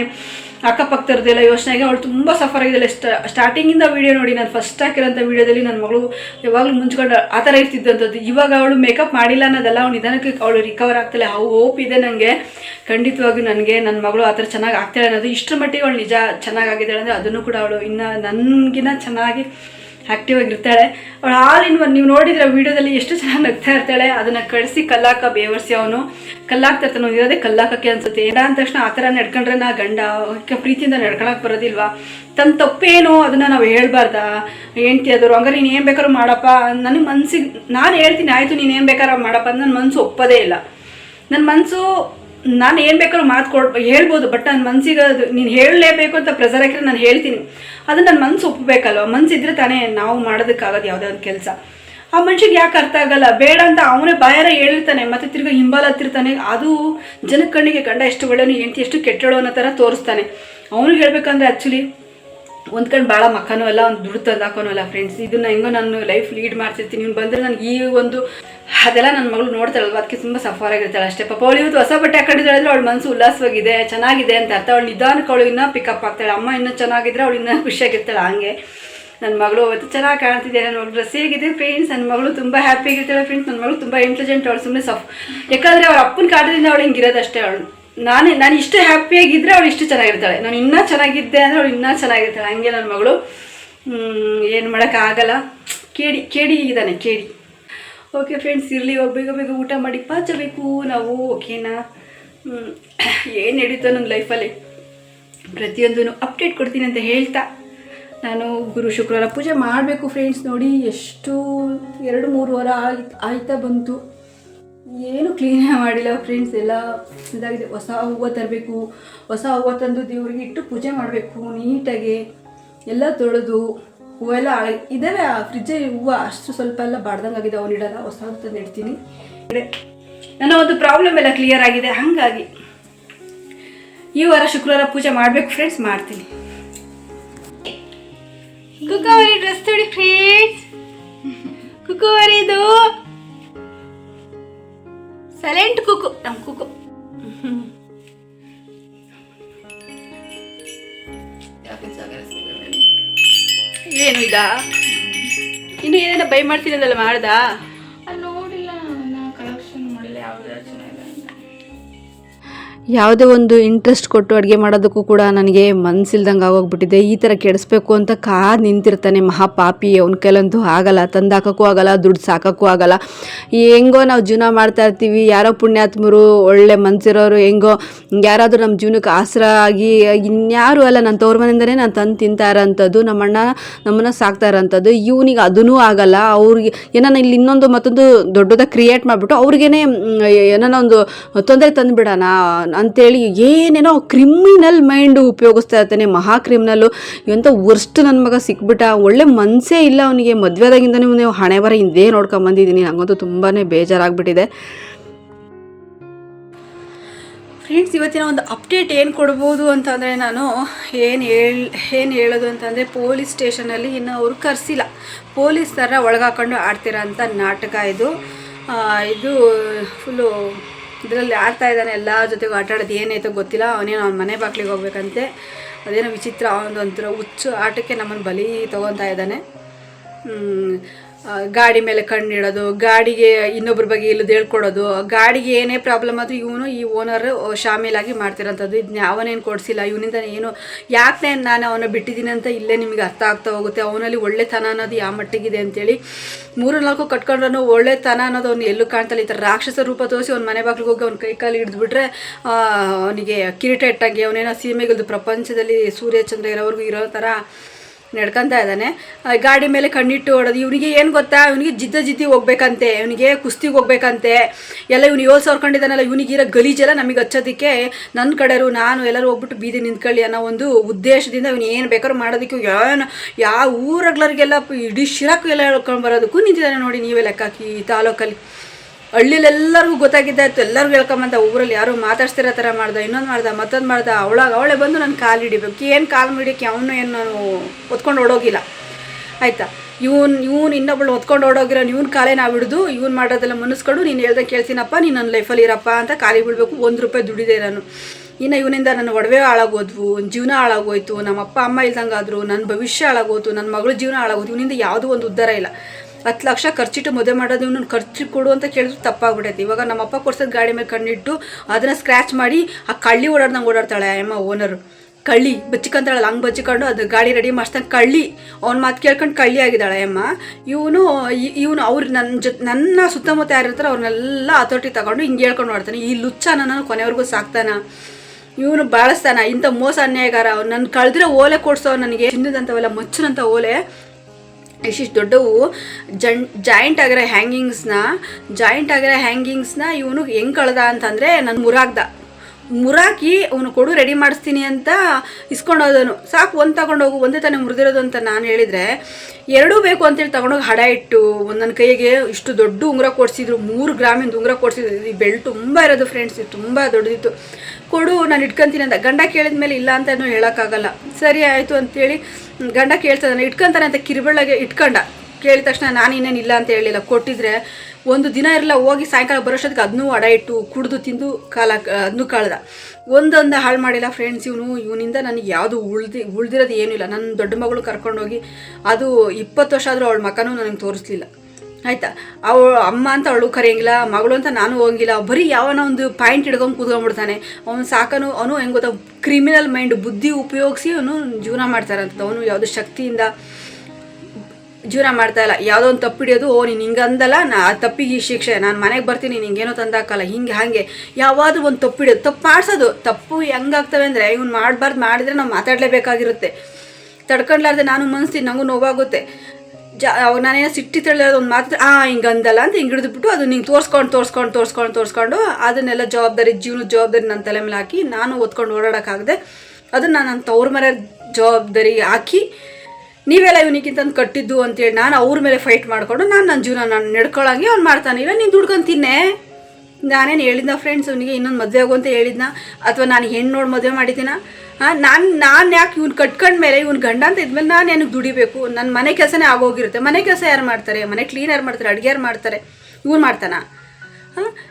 ಅಕ್ಕಪಕ್ಕದವ್ರದ್ದೆಲ್ಲ ಯೋಚನೆಗೆ ಅವಳು ತುಂಬ ಸಫರ್ ಆಗಿದ್ದಾಳೆ. ಸ್ಟಾರ್ಟಿಂಗಿಂದ ವೀಡಿಯೋ ನೋಡಿ, ನಾನು ಫಸ್ಟ್ ಹಾಕಿರೋಂಥ ವೀಡಿಯೋದಲ್ಲಿ ನನ್ನ ಮಗಳು ಯಾವಾಗಲೂ ಮುಂಚ್ಕೊಂಡು ಆ ಥರ ಇರ್ತಿದ್ದಂಥದ್ದು. ಇವಾಗ ಅವಳು ಮೇಕಪ್ ಮಾಡಿಲ್ಲ ಅನ್ನೋದಲ್ಲ ಅವಳು ನಿಧಾನಕ್ಕೆ ಅವಳು ರಿಕವರ್ ಆಗ್ತಾಳೆ. ಅವು ಹೋಪ್ ಇದೆ ನನಗೆ ಖಂಡಿತವಾಗಿ ನನಗೆ ನನ್ನ ಮಗಳು ಆ ಥರ ಚೆನ್ನಾಗಿ ಆಗ್ತಾಳೆ ಅನ್ನೋದು ಇಷ್ಟರ ಮಟ್ಟಿಗೆ ಅವಳು ನಿಜ ಚೆನ್ನಾಗಾಗಿದ್ದಾಳೆ ಅಂದರೆ ಅದನ್ನು ಕೂಡ ಅವಳು ಇನ್ನು ನನಗಿನ್ನ ಚೆನ್ನಾಗಿ ಆ್ಯಕ್ಟಿವ್ ಆಗಿರ್ತಾಳೆ ಅವಳು ಆಲ್ ಇನ್ ಒನ್ ನೀವು ನೋಡಿದ್ರೆ ವೀಡಿಯೋದಲ್ಲಿ ಎಷ್ಟು ಚೆನ್ನಾಗಿ ನಗ್ತಾ ಇರ್ತಾಳೆ, ಅದನ್ನು ಕಳಿಸಿ ಕಲ್ಲಾಕ ಬೇವರ್ಸಿ ಅವನು. ಕಲ್ಲಾಕ್ತಾ ಇರೋದೇ ಕಲ್ಲಾಕಕ್ಕೆ ಅನ್ಸುತ್ತೆ. ಏಡ ಅಂದ ತಕ್ಷಣ ಆ ಥರ ನಡ್ಕೊಂಡ್ರೆ ನಾ ಗಂಡ ಪ್ರೀತಿಯಿಂದ ನಡ್ಕೊಳಕ್ಕೆ ಬರೋದಿಲ್ವಾ? ತನ್ನ ತಪ್ಪೇನು ಅದನ್ನು ನಾವು ಹೇಳ್ಬಾರ್ದಾ? ಹೆಂಡ್ತಿ ಆದರು, ಹಂಗಾರೆ ನೀನು ಏನು ಬೇಕಾದ್ರೂ ಮಾಡಪ್ಪ. ನನಗೆ ಮನಸ್ಸಿಗೆ ನಾನು ಹೇಳ್ತೀನಿ, ಆಯಿತು, ನೀನು ಏನು ಬೇಕಾದ್ರೂ ಮಾಡಪ್ಪ. ನನ್ನ ಮನಸ್ಸು ಒಪ್ಪದೇ ಇಲ್ಲ. ನನ್ನ ಮನಸ್ಸು ನಾನು ಏನು ಬೇಕಾದ್ರೂ ಮಾತು ಕೊಡ್, ಹೇಳ್ಬೋದು ಬಟ್ ನನ್ನ ಮನಸ್ಸಿಗೆ ಅದು ನೀನು ಹೇಳಲೇಬೇಕು ಅಂತ ಪ್ರೆಸರ್ ಹಾಕಿದ್ರೆ ನಾನು ಹೇಳ್ತೀನಿ. ಅದು ನನ್ನ ಮನಸ್ಸು ಒಪ್ಪಬೇಕಲ್ವ ಮನಸ್ಸಿದ್ರೆ ತಾನೇ ನಾವು ಮಾಡೋದಕ್ಕಾಗೋದು ಯಾವುದೇ ಒಂದು ಕೆಲಸ. ಆ ಮನುಷ್ಯಗೆ ಯಾಕೆ ಅರ್ಥ ಆಗಲ್ಲ? ಬೇಡ ಅಂತ ಅವನೇ ಬಾಯಾರ ಹೇಳಿರ್ತಾನೆ, ಮತ್ತೆ ತಿರ್ಗಿ ಹಿಂಬಾಲ ಹತ್ತಿರ್ತಾನೆ. ಅದು ಜನಕ್ಕೆ ಕಣ್ಣಿಗೆ ಗಂಡ ಎಷ್ಟು ಒಳ್ಳೆಯ ಹೆಂಡತಿ ಎಷ್ಟು ಕೆಟ್ಟಳು ಅನ್ನೋ ಥರ ತೋರಿಸ್ತಾನೆ. ಅವನಿಗೆ ಹೇಳಬೇಕಂದ್ರೆ ಆ್ಯಕ್ಚುಲಿ ಒಂದು ಕಣ್ ಭಾಳ ಮಕ್ಕನೂ ಅಲ್ಲ, ಒಂದು ದುಡ್ಡು ತಂದಾಕೋನೂ ಅಲ್ಲ ಫ್ರೆಂಡ್ಸ್ ಇದನ್ನ ಹೆಂಗೋ ನಾನು ಲೈಫ್ ಲೀಡ್ ಮಾಡ್ತಿರ್ತೀನಿ ಇವ್ನು ಬಂದರೆ ನನಗೆ ಈ ಒಂದು ಅದೆಲ್ಲ ನನ್ನ ಮಗಳು ನೋಡ್ತಾಳಲ್ವ? ಅದಕ್ಕೆ ತುಂಬ ಸಫರ್ ಆಗಿರ್ತಾಳೆ ಅಷ್ಟೇ. ಪಾಪ ಅವಳು ಇವತ್ತು ಹೊಸ ಬಟ್ಟೆ ಹಾಕೊಂಡಿದ್ದಾಳೆ ಅಂದರೆ ಅವಳ ಮನಸ್ಸು ಉಲ್ಲಾಸವಾಗಿದೆ, ಚೆನ್ನಾಗಿದೆ ಅಂತ ಅರ್ಥ. ಅವಳು ನಿಧಾನಕ್ಕೆ ಅವಳು ಇನ್ನೂ ಪಿಕಪ್ ಆಗ್ತಾಳೆ. ಅಮ್ಮ ಇನ್ನೂ ಚೆನ್ನಾಗಿದ್ರೆ ಅವಳು ಇನ್ನೂ ಖುಷಿಯಾಗಿರ್ತಾಳೆ ಹಂಗೆ. ನನ್ನ ಮಗಳು ಅವತ್ತು ಚೆನ್ನಾಗಿ ಕಾಣ್ತಿದೆ. ನನ್ನ ಮಗಳು ಡ್ರೆಸ್ ಫ್ರೆಂಡ್ಸ್ ನನ್ನ ಮಗಳು ತುಂಬ ಹ್ಯಾಪಿ ಆಗಿರ್ತಾಳೆ ಫ್ರೆಂಡ್ಸ್ ನನ್ನ ಮಗಳು ತುಂಬ ಇಂಟೆಲಿಜೆಂಟ್ ಅವಳು ಸುಮ್ಮನೆ ಸಫ್ ಯಾಕಂದರೆ ಅವ್ರ ಅಪ್ಪನ ಕಾಟದಿಂದ ಅವಳು ಹಿಂಗಿರೋದಷ್ಟೇ ಅವಳು ನಾನು ನಾನು ಇಷ್ಟು ಹ್ಯಾಪಿಯಾಗಿದ್ದರೆ ಅವಳು ಇಷ್ಟು ಚೆನ್ನಾಗಿರ್ತಾಳೆ. ನಾನು ಇನ್ನೂ ಚೆನ್ನಾಗಿದ್ದೆ ಅಂದರೆ ಅವಳು ಇನ್ನೂ ಚೆನ್ನಾಗಿರ್ತಾಳೆ. ಹಂಗೆ ನನ್ನ ಮಗಳು. ಏನು ಮಾಡೋಕ್ಕಾಗಲ್ಲ ಕೇಡಿ ಕೇಡಿ ಇದ್ದಾನೆ ಕೇಡಿ. ಓಕೆ ಫ್ರೆಂಡ್ಸ್ ಇರಲಿ ಬೇಗ ಬೇಗ ಊಟ ಮಾಡಿ ಪಾಚಬೇಕು ನಾವು ಓಕೆನಾ ಏನು ನಡೀತೋ ನನ್ನ ಲೈಫಲ್ಲಿ ಪ್ರತಿಯೊಂದೂ ಅಪ್ಡೇಟ್ ಕೊಡ್ತೀನಿ ಅಂತ ಹೇಳ್ತಾ. ನಾನು ಗುರು ಶುಕ್ರವಾರ ಪೂಜೆ ಮಾಡಬೇಕು ಫ್ರೆಂಡ್ಸ್ ನೋಡಿ, ಎಷ್ಟು, ಎರಡು, ಮೂರು ವಾರ ಆಯ್ತು, ಆಯ್ತಾ ಬಂತು. ಏನು ಕ್ಲೀನೇ ಮಾಡಿಲ್ಲ ಫ್ರೆಂಡ್ಸ್ ಎಲ್ಲ. ಇದಾಗಿದೆ. ಹೊಸ ಹೂವು ತರಬೇಕು. ಹೊಸ ಹೂವು ತಂದು ದೇವರಿಗೆ ಇಟ್ಟು ಪೂಜೆ ಮಾಡಬೇಕು, ನೀಟಾಗಿ. ಎಲ್ಲ ತೊಳೆದು ಹೂವೆಲ್ಲ ಹಳೆ ಇದ್ದಾವೆ ಆ ಫ್ರಿಜ್ಜೆ ಹೂವು ಅಷ್ಟು ಸ್ವಲ್ಪ ಎಲ್ಲ ಬಾಡ್ದಂಗೆ ಆಗಿದೆ. ಅವ್ನು ಇಡಲ್ಲ. ಹೊಸ ತಂದು ಇಡ್ತೀನಿ. ನನ್ನ ಒಂದು ಪ್ರಾಬ್ಲಮ್ ಎಲ್ಲ ಕ್ಲಿಯರ್ ಆಗಿದೆ. ಹಾಗಾಗಿ ಈ ವಾರ ಶುಕ್ರವಾರ ಪೂಜೆ ಮಾಡಬೇಕು ಫ್ರೆಂಡ್ಸ್ ಮಾಡ್ತೀನಿ. ಕುಕ್ಕವರಿ ಡ್ರೆಸ್ ತೊಡಿ ಫ್ರೆಂಡ್ಸ್ ಕುಕ್ಕುವರಿದು ಸೈಲೆಂಟ್ ಕುಕ್ಕು ನಮ್ಮ ಕುಕ್ಕು ಏನು ಇದಾ? ಇನ್ನು ಏನೇನೋ ಬೈ ಮಾಡ್ತೀನಿ ಅಂದಲ್ಲ ಮಾಡ್ದಾ ಯಾವುದೇ ಒಂದು ಇಂಟ್ರೆಸ್ಟ್ ಕೊಟ್ಟು ಅಡುಗೆ ಮಾಡೋದಕ್ಕೂ ಕೂಡ ನನಗೆ ಮನಸ್ಸಿಲ್ದಂಗೆ ಆಗೋಗ್ಬಿಟ್ಟಿದೆ. ಈ ಥರ ಕೆಡಿಸ್ಬೇಕು ಅಂತ ಕಾದು ನಿಂತಿರ್ತಾನೆ ಮಹಾಪಾಪಿ. ಅವ್ನ ಕೈಲಂತೂ ಆಗಲ್ಲ, ತಂದಾಕೋಕ್ಕೂ ಆಗಲ್ಲ, ದುಡ್ಡು ಸಾಕೋಕ್ಕೂ ಆಗಲ್ಲ. ಹೆಂಗೋ ನಾವು ಜೀವನ ಮಾಡ್ತಾ ಇರ್ತೀವಿ. ಯಾರೋ ಪುಣ್ಯಾತ್ಮರು, ಒಳ್ಳೆ ಮನಸ್ಸಿರೋರು ಹೆಂಗೋ ಯಾರಾದರೂ ನಮ್ಮ ಜೀವನಕ್ಕೆ ಆಸರ ಆಗಿ, ಇನ್ಯಾರು ಅಲ್ಲ ನನ್ನ ತವ್ರ ಮನೆಯಿಂದನೇ ನಾನು ತಂದು ತಿಂತಾ ಇರೋಂಥದ್ದು ನಮ್ಮ ಅಣ್ಣ ನಮ್ಮನ್ನು ಸಾಕ್ತಾ ಇರೋಂಥದ್ದು, ಇವನಿಗೆ ಅದೂ ಆಗಲ್ಲ. ಅವ್ರಿಗೆ, ಏನಾನ ಇಲ್ಲಿ ಇನ್ನೊಂದು ಮತ್ತೊಂದು ದೊಡ್ಡದಾಗಿ ಕ್ರಿಯೇಟ್ ಮಾಡಿಬಿಟ್ಟು ಅವ್ರಿಗೇನೆ ಏನಾನ ಒಂದು ತೊಂದರೆ ತಂದುಬಿಡೋಣ. ಅಂತೇಳಿ ಏನೇನೋ ಕ್ರಿಮಿನಲ್ ಮೈಂಡು ಉಪಯೋಗಿಸ್ತಾ ಇರ್ತಾನೆ, ಮಹಾ ಕ್ರಿಮಿನಲ್ಲು ಎಂಥ ವರ್ಸ್ಟ್ ನನ್ನ ಮಗ ಸಿಕ್ಬಿಟ್ಟ. ಒಳ್ಳೆ ಮನಸ್ಸೇ ಇಲ್ಲ ಅವನಿಗೆ. ಮದುವೆದಾಗಿಂದನೇ ನೀವು ಹಣೆ ಬರ ಹಿಂದೆ ನೋಡ್ಕೊಂಬಂದಿದ್ದೀನಿ ನನಗಂತೂ ತುಂಬಾ ಬೇಜಾರಾಗ್ಬಿಟ್ಟಿದೆ. ಫ್ರೆಂಡ್ಸ್ ಇವತ್ತಿನ ಒಂದು ಅಪ್ಡೇಟ್ ಏನು ಕೊಡ್ಬೋದು ಅಂತಂದರೆ ನಾನು ಏನು ಹೇಳ್, ಏನು ಹೇಳೋದು ಅಂತಂದರೆ ಪೊಲೀಸ್ ಸ್ಟೇಷನಲ್ಲಿ ಇನ್ನು ಅವರು ಕರೆಸಿಲ್ಲ. ಪೊಲೀಸ್ ಥರ ಒಳಗಾಕೊಂಡು ಆಡ್ತಿರೋ ಅಂಥ ನಾಟಕ ಇದು. ಇದು ಫುಲ್ಲು ಇದರಲ್ಲಿ ಆಡ್ತಾ ಇದ್ದಾನೆ, ಎಲ್ಲ ಜೊತೆಗೂ ಆಟ ಆಡೋದು ಏನಾಯ್ತೋ ಗೊತ್ತಿಲ್ಲ. ಅವನೇನು ಅವ್ನ ಮನೆ ಬಾಗ್ಲಿಗೆ ಹೋಗ್ಬೇಕಂತೆ. ಅದೇನೋ ವಿಚಿತ್ರ ಅವನದೊಂಥರ ಹುಚ್ಚು ಆಟಕ್ಕೆ ನಮ್ಮನ್ನು ಬಲಿ ತೊಗೊತಾ ಇದ್ದಾನೆ. ಗಾಡಿ ಮೇಲೆ ಕಣ್ಣಿಡೋದು, ಗಾಡಿಗೆ ಇನ್ನೊಬ್ಬರ ಬಗ್ಗೆ ಇಲ್ಲದ ಹೇಳ್ಕೊಡೋದು, ಗಾಡಿಗೆ ಏನೇ ಪ್ರಾಬ್ಲಮ್ ಆದರೂ ಇವನು ಈ ಓನರ್ ಶಾಮೀಲಾಗಿ ಮಾಡ್ತಿರೋಂಥದ್ದು. ಇದನ್ನ ಅವನೇನು ಕೊಡಿಸಿಲ್ಲ, ಇವನಿಂದ ಏನು ಯಾಕೆ ನಾನು ಅವನ ಬಿಟ್ಟಿದ್ದೀನಿ ಅಂತ ಇಲ್ಲೇ ನಿಮಗೆ ಅರ್ಥ ಆಗ್ತಾ ಹೋಗುತ್ತೆ. ಅವನಲ್ಲಿ ಒಳ್ಳೆತನ ಅನ್ನೋದು ಯಾವ ಮಟ್ಟಿಗಿದೆ ಅಂತೇಳಿ ಮೂರು ನಾಲ್ಕು ಕಟ್ಕೊಂಡ್ರೂ ಒಳ್ಳೆತನ ಅನ್ನೋದು ಅವ್ನು ಎಲ್ಲೂ ಕಾಣ್ತಲ್ಲ. ಈ ಥರ ರಾಕ್ಷಸ ರೂಪ ತೋರಿಸಿ ಅವ್ನ ಮನೆ ಬಾಗಿಲಿಗೆ ಹೋಗಿ ಅವ್ನ ಕೈ ಕಾಲು ಹಿಡಿದ್ಬಿಟ್ರೆ ಅವನಿಗೆ ಕಿರೀಟ ಇಟ್ಟಂಗೆ ಅವನೇನೋ ಸೀಮೆಗಿಲ್ದು ಪ್ರಪಂಚದಲ್ಲಿ ಸೂರ್ಯ ಚಂದ್ರ ಇರೋವರೆಗೂ ಇರೋ ಥರ ನಡ್ಕೊಂತ ಇದ್ದಾನೆ. ಗಾಡಿ ಮೇಲೆ ಕಣ್ಣಿಟ್ಟು ಓಡೋದು. ಇವನಿಗೆ ಏನು ಗೊತ್ತಾ? ಇವನಿಗೆ ಜಿದ್ದ ಜಿದ್ದಿ ಹೋಗ್ಬೇಕಂತೆ. ಇವನಿಗೆ ಕುಸ್ತಿಗೆ ಹೋಗ್ಬೇಕಂತೆ. ಎಲ್ಲ ಇವನು ಏಳು ಸಾವಿರ ಕಂಡಿದ್ದಾನಲ್ಲ ಇವನಿಗಿರೋ ಗಲೀಜೆಲ್ಲ ನಮಗೆ ಹಚ್ಚೋದಕ್ಕೆ ನನ್ನ ಕಡೆರು, ನಾನು ಎಲ್ಲರೂ ಹೋಗ್ಬಿಟ್ಟು ಬೀದಿ ನಿಂತ್ಕೊಳ್ಳಿ ಅನ್ನೋ ಒಂದು ಉದ್ದೇಶದಿಂದ ಇವನು ಏನು ಬೇಕಾದ್ರೂ ಮಾಡೋದಕ್ಕೆ ಏನು ಯಾವ ಊರಗ್ಲರಿಗೆಲ್ಲ ಇಡೀ ಶಿರಕ್ಕೂ ಎಲ್ಲ ಹೇಳ್ಕೊಂಡು ಬರೋದಕ್ಕೂ ನಿಂತಿದ್ದಾನೆ ನೋಡಿ ನೀವೇ ಲೆಕ್ಕ ಹಾಕಿ ಈ ತಾಲೂಕಲ್ಲಿ. ಹಳ್ಳಿಲೆಲ್ಲರಿಗೂ ಗೊತ್ತಾಗಿದ್ದಾಯ್ತು ಎಲ್ಲರಿಗೂ ಹೇಳ್ಕೊಂಬಂದ, ಊರಲ್ಲಿ ಯಾರು ಮಾತಾಡ್ತಿರೋ ಥರ ಮಾಡ್ದ, ಇನ್ನೊಂದು ಮಾಡ್ದ, ಮತ್ತೊಂದು ಮಾಡ್ದ, ಅವಳಾಗ ಅವಳೇ ಬಂದು ನನ್ನ ಕಾಲು ಹಿಡಿಬೇಕು. ಏನು ಕಾಲು ಹಿಡಿಯೋಕ್ಕೆ ಅವನು ಏನು ನಾನು ಹೊತ್ಕೊಂಡು ಓಡೋಗಿಲ್ಲ. ಆಯಿತಾ? ಇವನ್ ಇವನು ಇನ್ನೊಬ್ಬಳು ಹೊತ್ಕೊಂಡು ಓಡೋಗಿರೋ ಇವನ್ ಕಾಲೇ ನಾವು ಹಿಡಿದು, ಇವ್ನು ಮಾಡೋದೆಲ್ಲ ಮನಸ್ಕೊಂಡು ನೀನು ಹೇಳ್ದಂಗೆ ಕೇಳ್ತೀನಪ್ಪ, ನೀನು ನನ್ನ ಲೈಫಲ್ಲಿ ಇರಪ್ಪ ಅಂತ ಕಾಲಿಗೆ ಬಿಡಬೇಕು ಒಂದು ರೂಪಾಯಿ ದುಡಿದೆ ನಾನು. ಇನ್ನು ಇವನಿಂದ ನನ್ನ ಒಡವೆ ಹಾಳಾಗೋದ್ವು ಜೀವನ ಹಾಳಾಗೋಯ್ತು ನಮ್ಮ ಅಪ್ಪ ಅಮ್ಮ ಇಲ್ದಂಗಾದ್ರು ನನ್ನ ಭವಿಷ್ಯ ಹಾಳಾಗೋಯ್ತು ನನ್ನ ಮಗಳ ಜೀವನ ಹಾಳಾಗೋದು ಇವನಿಂದ ಯಾವುದೂ ಒಂದು ಉದ್ಧಾರ ಇಲ್ಲ. ಹತ್ತು ಲಕ್ಷ ಖರ್ಚಿಟ್ಟು ಮದುವೆ ಮಾಡೋದು ಇವನು ಖರ್ಚು ಕೊಡು ಅಂತ ಕೇಳಿದ್ರು ತಪ್ಪಾಗ್ಬಿಟ್ಟೈತಿ ಇವಾಗ ನಮ್ಮಪ್ಪ ಕೊಡ್ಸೋದು ಗಾಡಿ ಮೇಲೆ ಕಣ್ಣಿಟ್ಟು ಅದನ್ನು ಸ್ಕ್ರ್ಯಾಚ್ ಮಾಡಿ ಆ ಕಳ್ಳಿ ಓಡಾಡ್ದಂಗೆ ಓಡಾಡ್ತಾಳೆ ಅಮ್ಮ ಓನರು ಕಳ್ಳಿ, ಬಚ್ಚಿಕಂತಾಳಲ್ಲ, ಹಂಗೆ ಬಚ್ಚಿಕೊಂಡು ಅದು ಗಾಡಿ ರೆಡಿ ಮಾಡಿಸ್ದಂಗೆ ಕಳ್ಳಿ. ಅವ್ನ ಮಾತು ಕೇಳ್ಕೊಂಡು ಕಳ್ಳಿ ಆಗಿದ್ದಾಳೆ ಅಮ್ಮ. ಇವನು ಇವನು ಅವ್ರು ನನ್ನ ಜೊತೆ, ನನ್ನ ಸುತ್ತಮುತ್ತ ಯಾರಿರ್ತಾರೆ ಅವ್ರನ್ನೆಲ್ಲ ಹತೋಟಿ ತಗೊಂಡು ಹಿಂಗೆ ಹೇಳ್ಕೊಂಡು ಮಾಡ್ತಾನೆ ಈ ಲುಚ್ಚ ನಾನು ಕೊನೆವರೆಗೂ ಸಾಕ್ತಾನ. ಇವನು ಬಾಳಿಸ್ತಾನ. ಇಂಥ ಮೋಸ ಅನ್ಯಾಯಗಾರ. ನನ್ನ ಕಳೆದ್ರೆ ಓಲೆ ಕೊಡ್ಸೋ, ನನಗೆ ಹಿಂದಿದಂಥವೆಲ್ಲ ಮಚ್ಚನಂಥ ಓಲೆ ಇಷ್ಟಿಷ್ಟು ದೊಡ್ಡವು. ಜನ್ ಜಾಯಿಂಟ್ ಆಗಿರೋ ಹ್ಯಾಂಗಿಂಗ್ಸ್ನ ಜಾಯಿಂಟ್ ಆಗಿರೋ ಹ್ಯಾಂಗಿಂಗ್ಸ್ನ ಇವನು ಹೆಂಗೆ ಕಳ್ದ ಅಂತಂದರೆ ನನ್ನ ಮುರಾಗ್ದ. ಮುರಾಕಿ ಅವನು ಕೊಡು ರೆಡಿ ಮಾಡಿಸ್ತೀನಿ ಅಂತ ಇಸ್ಕೊಂಡೋದನು ಸಾಕು, ಒಂದು ತಗೊಂಡೋಗು ಒಂದೇ ತಾನೇ ಮುರಿದಿರೋದು ಅಂತ ನಾನು ಹೇಳಿದರೆ, ಎರಡೂ ಬೇಕು ಅಂತೇಳಿ ತಗೊಂಡೋಗಿ ಹಡ ಇಟ್ಟು ನನ್ನ ಕೈಗೆ ಇಷ್ಟು ದೊಡ್ಡ ಉಂಗುರ ಕೊಡಿಸಿದ್ರು, ಮೂರು ಗ್ರಾಮಿಂದ ಉಂಗುರ ಕೊಡಿಸಿದ್ರು. ಈ ಬೆಲ್ಟ್ ತುಂಬ ಇರೋದು ಫ್ರೆಂಡ್ಸ್ ಇದು ತುಂಬ ದೊಡ್ಡದಿತ್ತು. ಕೊಡು, ನಾನು ಇಟ್ಕೊಂತೀನಿ ಅಂತ. ಗಂಡ ಕೇಳಿದ ಮೇಲೆ ಇಲ್ಲ ಅಂತಲೂ ಹೇಳೋಕ್ಕಾಗಲ್ಲ. ಸರಿ, ಆಯಿತು ಅಂತೇಳಿ ಗಂಡ ಕೇಳ್ತಾನೆ ಇಟ್ಕೊಂತಾನೆ ಅಂತ ಕಿರುಬಳ್ಳಗೆ ಇಟ್ಕೊಂಡ. ಕೇಳಿದ ತಕ್ಷಣ ನಾನು ಇನ್ನೇನು ಇಲ್ಲ ಅಂತ ಹೇಳಿಲ್ಲ. ಕೊಟ್ಟಿದ್ರೆ ಒಂದು ದಿನ ಇರಲ್ಲ ಹೋಗಿ ಸಾಯಂಕಾಲ ಬರೋಷ್ಟೊತ್ತಿಗೆ ಅದನ್ನೂ ಅಡ ಇಟ್ಟು ಕುಡಿದು ತಿಂದು ಕಾಲ ಅದನ್ನೂ ಕಳೆದ. ಒಂದೊಂದು ಹಾಳು ಮಾಡಿಲ್ಲ ಫ್ರೆಂಡ್ಸ್ ಇವನು. ಇವನಿಂದ ನನಗೆ ಯಾವುದು ಉಳ್ದಿ, ಉಳ್ದಿರೋದು ಏನೂ ಇಲ್ಲ. ನನ್ನ ದೊಡ್ಡ ಮಗಳು ಕರ್ಕೊಂಡೋಗಿ ಅದು ಇಪ್ಪತ್ತು ವರ್ಷ ಆದರೂ ಅವಳ ಮಕನೂ ನನಗೆ ತೋರಿಸ್ಲಿಲ್ಲ. ಆಯ್ತಾ? ಅವಳು ಅಮ್ಮ ಅಂತ ಅವಳು ಕರೆಯಂಗಿಲ್ಲ, ಮಗಳು ಅಂತ ನಾನು ಹೋಗಂಗಿಲ್ಲ, ಬರೀ ಯಾವನ ಒಂದು ಪಾಯಿಂಟ್ ಹಿಡ್ಕೊಂಡು ಕೂತ್ಕೊಂಡ್ಬಿಡ್ತಾನೆ. ಅವನು ಸಾಕನು, ಅವನು ಹೆಂಗೆ ಗೊತ್ತಾ ಕ್ರಿಮಿನಲ್ ಮೈಂಡ್ ಬುದ್ಧಿ ಉಪಯೋಗಿಸಿ ಅವನು ಜೀವನ ಮಾಡ್ತಾರಂತ ಅವನು ಯಾವುದೋ ಶಕ್ತಿಯಿಂದ ಜೀವನ ಮಾಡ್ತಾ ಇಲ್ಲ. ಯಾವುದೋ ಒಂದು ತಪ್ಪು ಹಿಡಿಯೋದು, ಓ, ನೀನು ಹಿಂಗೆ ಅಂದಲ್ಲ, ನಾ ಆ ತಪ್ಪಿಗೆ ಈ ಶಿಕ್ಷೆ, ನಾನು ಮನೆಗೆ ಬರ್ತೀನಿ, ನಿಂಗೇನೋ ತಂದಾಕಲ್ಲ, ಹಿಂಗೆ, ಹಾಗೆ. ಯಾವಾದರೂ ಒಂದು ತಪ್ಪು ಹಿಡಿಯೋದು ತಪ್ಪು ಮಾಡಿಸೋದು. ತಪ್ಪು ಹೆಂಗಾಗ್ತವೆ ಅಂದರೆ, ಇವ್ನು ಮಾಡಬಾರ್ದು ಮಾಡಿದ್ರೆ ನಾವು ಮಾತಾಡಲೇಬೇಕಾಗಿರುತ್ತೆ. ತಡ್ಕೊಂಡ್ಲಾರ್ದೆ ನಾನು ಮನ್ಸ್ತೀನಿ ನನಗೂ ನೋವಾಗುತ್ತೆ. ಜಾ, ಅವಾಗ ನಾನೇನೋ ಸಿಟ್ಟಿ ತಳ್ಳೋದು ಒಂದು ಮಾತ್ರ ಆ ಹಿಂಗೆ ಅಂದಲ್ಲ ಅಂತ ಹಿಂಗೆ ಹಿಡಿದ್ಬಿಟ್ಟು ಅದು ನಿಂಗೆ ತೋರಿಸ್ಕೊಂಡು ತೋರಿಸ್ಕೊಂಡು ತೋರಿಸ್ಕೊಂಡು ತೋರಿಸ್ಕೊಂಡು ಅದನ್ನೆಲ್ಲ ಜವಾಬ್ದಾರಿ, ಜೀವನದ ಜವಾಬ್ದಾರಿ ನನ್ನ ತಲೆ ಮೇಲೆ ಹಾಕಿ ನಾನು ಓದ್ಕೊಂಡು ಓಡಾಡೋಕ್ಕಾಗದೆ ಅದನ್ನು ನಾನು ತವ್ರ ಮೇಲೆ ಜವಾಬ್ದಾರಿ ಹಾಕಿ ನೀವೆಲ್ಲ ಇವನಿಗಿಂತ ಕಟ್ಟಿದ್ದು ಅಂತೇಳಿ ನಾನು ಅವ್ರ ಮೇಲೆ ಫೈಟ್ ಮಾಡಿಕೊಂಡು ನಾನು ನನ್ನ ಜೀವನ ನಾನು ನಡ್ಕೊಳ್ಳೋಂಗೆ ಅವ್ನು ಮಾಡ್ತಾನೆ. ಇಲ್ಲ, ನೀನು ದುಡ್ಕೊಂಡು ತಿನ್ನೆ. ನಾನೇನು ಹೇಳಿದ್ನ ಫ್ರೆಂಡ್ಸ್ ಅವನಿಗೆ ಇನ್ನೊಂದು ಮದುವೆ ಆಗು ಅಂತ ಹೇಳಿದ್ನ? ಅಥವಾ ನಾನು ಹೆಣ್ಣು ನೋಡಿ ಮದುವೆ ಮಾಡಿದ್ದೀನ? ಹಾಂ, ನಾನು ನಾನು ಯಾಕೆ ಇವ್ನು ಕಟ್ಕೊಂಡ ಮೇಲೆ ಇವ್ನು ಗಂಡ ಅಂತ ಇದ್ಮೇಲೆ ನಾನು ನನಗೆ ದುಡಿಬೇಕು? ನನ್ನ ಮನೆ ಕೆಲಸನೇ ಆಗೋಗಿರುತ್ತೆ. ಮನೆ ಕೆಲಸ ಯಾರು ಮಾಡ್ತಾರೆ? ಮನೆ ಕ್ಲೀನ್ ಯಾರು ಮಾಡ್ತಾರೆ? ಅಡುಗೆ ಯಾರು ಮಾಡ್ತಾರೆ. ಇವ್ನು ಮಾಡ್ತಾನ?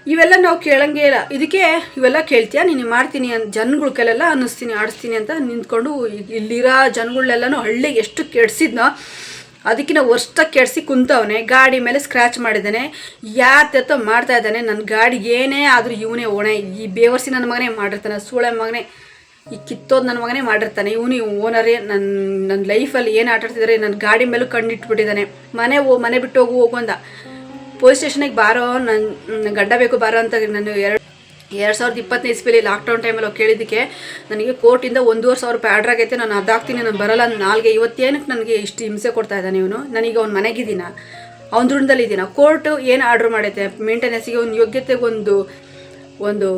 ಇವೆಲ್ಲ ನಾವು ಕೇಳಂಗೇ ಇಲ್ಲ. ಇದಕ್ಕೆ ಇವೆಲ್ಲ ಕೇಳ್ತೀಯಾ? ನೀನು ಮಾಡ್ತೀನಿ ಅಂತ ಜನಗಳ್ಗೆಲ್ಲ ಅನ್ನಿಸ್ತೀನಿ, ಆಡಿಸ್ತೀನಿ ಅಂತ ನಿಂತ್ಕೊಂಡು ಇಲ್ಲಿರೋ ಜನಗಳೆಲ್ಲನೂ ಹಳ್ಳಿಗೆ ಎಷ್ಟು ಕೆಡ್ಸಿದ್ನೋ ಅದಕ್ಕಿಂತ ವರ್ಷ ಕೆಡಿಸಿ ಕುಂತವನೆ. ಗಾಡಿ ಮೇಲೆ ಸ್ಕ್ರ್ಯಾಚ್ ಮಾಡಿದ್ದಾನೆ. ಯಾತೋ ಮಾಡ್ತಾ ಇದ್ದಾನೆ. ನನ್ನ ಗಾಡಿಗೆ ಏನೇ ಆದರೂ ಇವನೇ ಓಣೆ. ಈ ಬೇವರ್ಸಿ ನನ್ನ ಮಗನೇ ಮಾಡಿರ್ತಾನೆ. ಸೂಳೆ ಮಗನೇ. ಈ ಕಿತ್ತೋದು ನನ್ನ ಮಗನೇ ಮಾಡಿರ್ತಾನೆ. ಇವನು ಓನರೇ. ನನ್ನ ನನ್ನ ಲೈಫಲ್ಲಿ ಏನು ಆಟಾಡ್ತಿದ್ದಾರೆ ನನ್ನ ಗಾಡಿ ಮೇಲೂ ಕಣ್ಣಿಟ್ಬಿಟ್ಟಿದ್ದಾನೆ ಮನೆ ಓ, ಮನೆ ಬಿಟ್ಟು ಹೋಗು ಹೋಗು ಅಂದ. ಪೊಲೀಸ್ ಸ್ಟೇಷನಿಗೆ ಬಾರೋ ನನ್ನ ಗಡ್ಡ ಬೇಕು ಬಾರೋ ಅಂತ ನಾನು ಎರಡು ಎರಡು ಸಾವಿರದ ಇಪ್ಪತ್ತನೇ ಇಸ್ಪೇಲಿ ಲಾಕ್ಡೌನ್ ಟೈಮಲ್ಲಿ ಹೋಗಿ ಕೇಳಿದ್ದಕ್ಕೆ ನನಗೆ ಕೋರ್ಟಿಂದ ಒಂದೂವರೆ ಸಾವಿರ ರೂಪಾಯಿ ಆರ್ಡ್ರ್ ಆಗೈತೆ. ನಾನು ಅದಾಗ್ತೀನಿ, ನಾನು ಬರಲ್ಲ ನಾಲ್ಗೆ, ಇವತ್ತೇನಕ್ಕೆ ನನಗೆ ಇಷ್ಟು ಹಿಂಸೆ ಕೊಡ್ತಾ ಇದ್ದಾನೆ ಇವನು? ನನಗೆ ಅವ್ನ ಮನೆಗಿದ್ದೀನ ಅವ್ನ ದುರ್ಣದಲ್ಲಿ ಇದ್ದೀನ ಕೋರ್ಟು ಏನು ಆರ್ಡ್ರ್ ಮಾಡೈತೆ? ಮೇಂಟೆನೆನ್ಸಿಗೆ ಒಂದು ಯೋಗ್ಯತೆಗೆ ಒಂದು ಒಂದು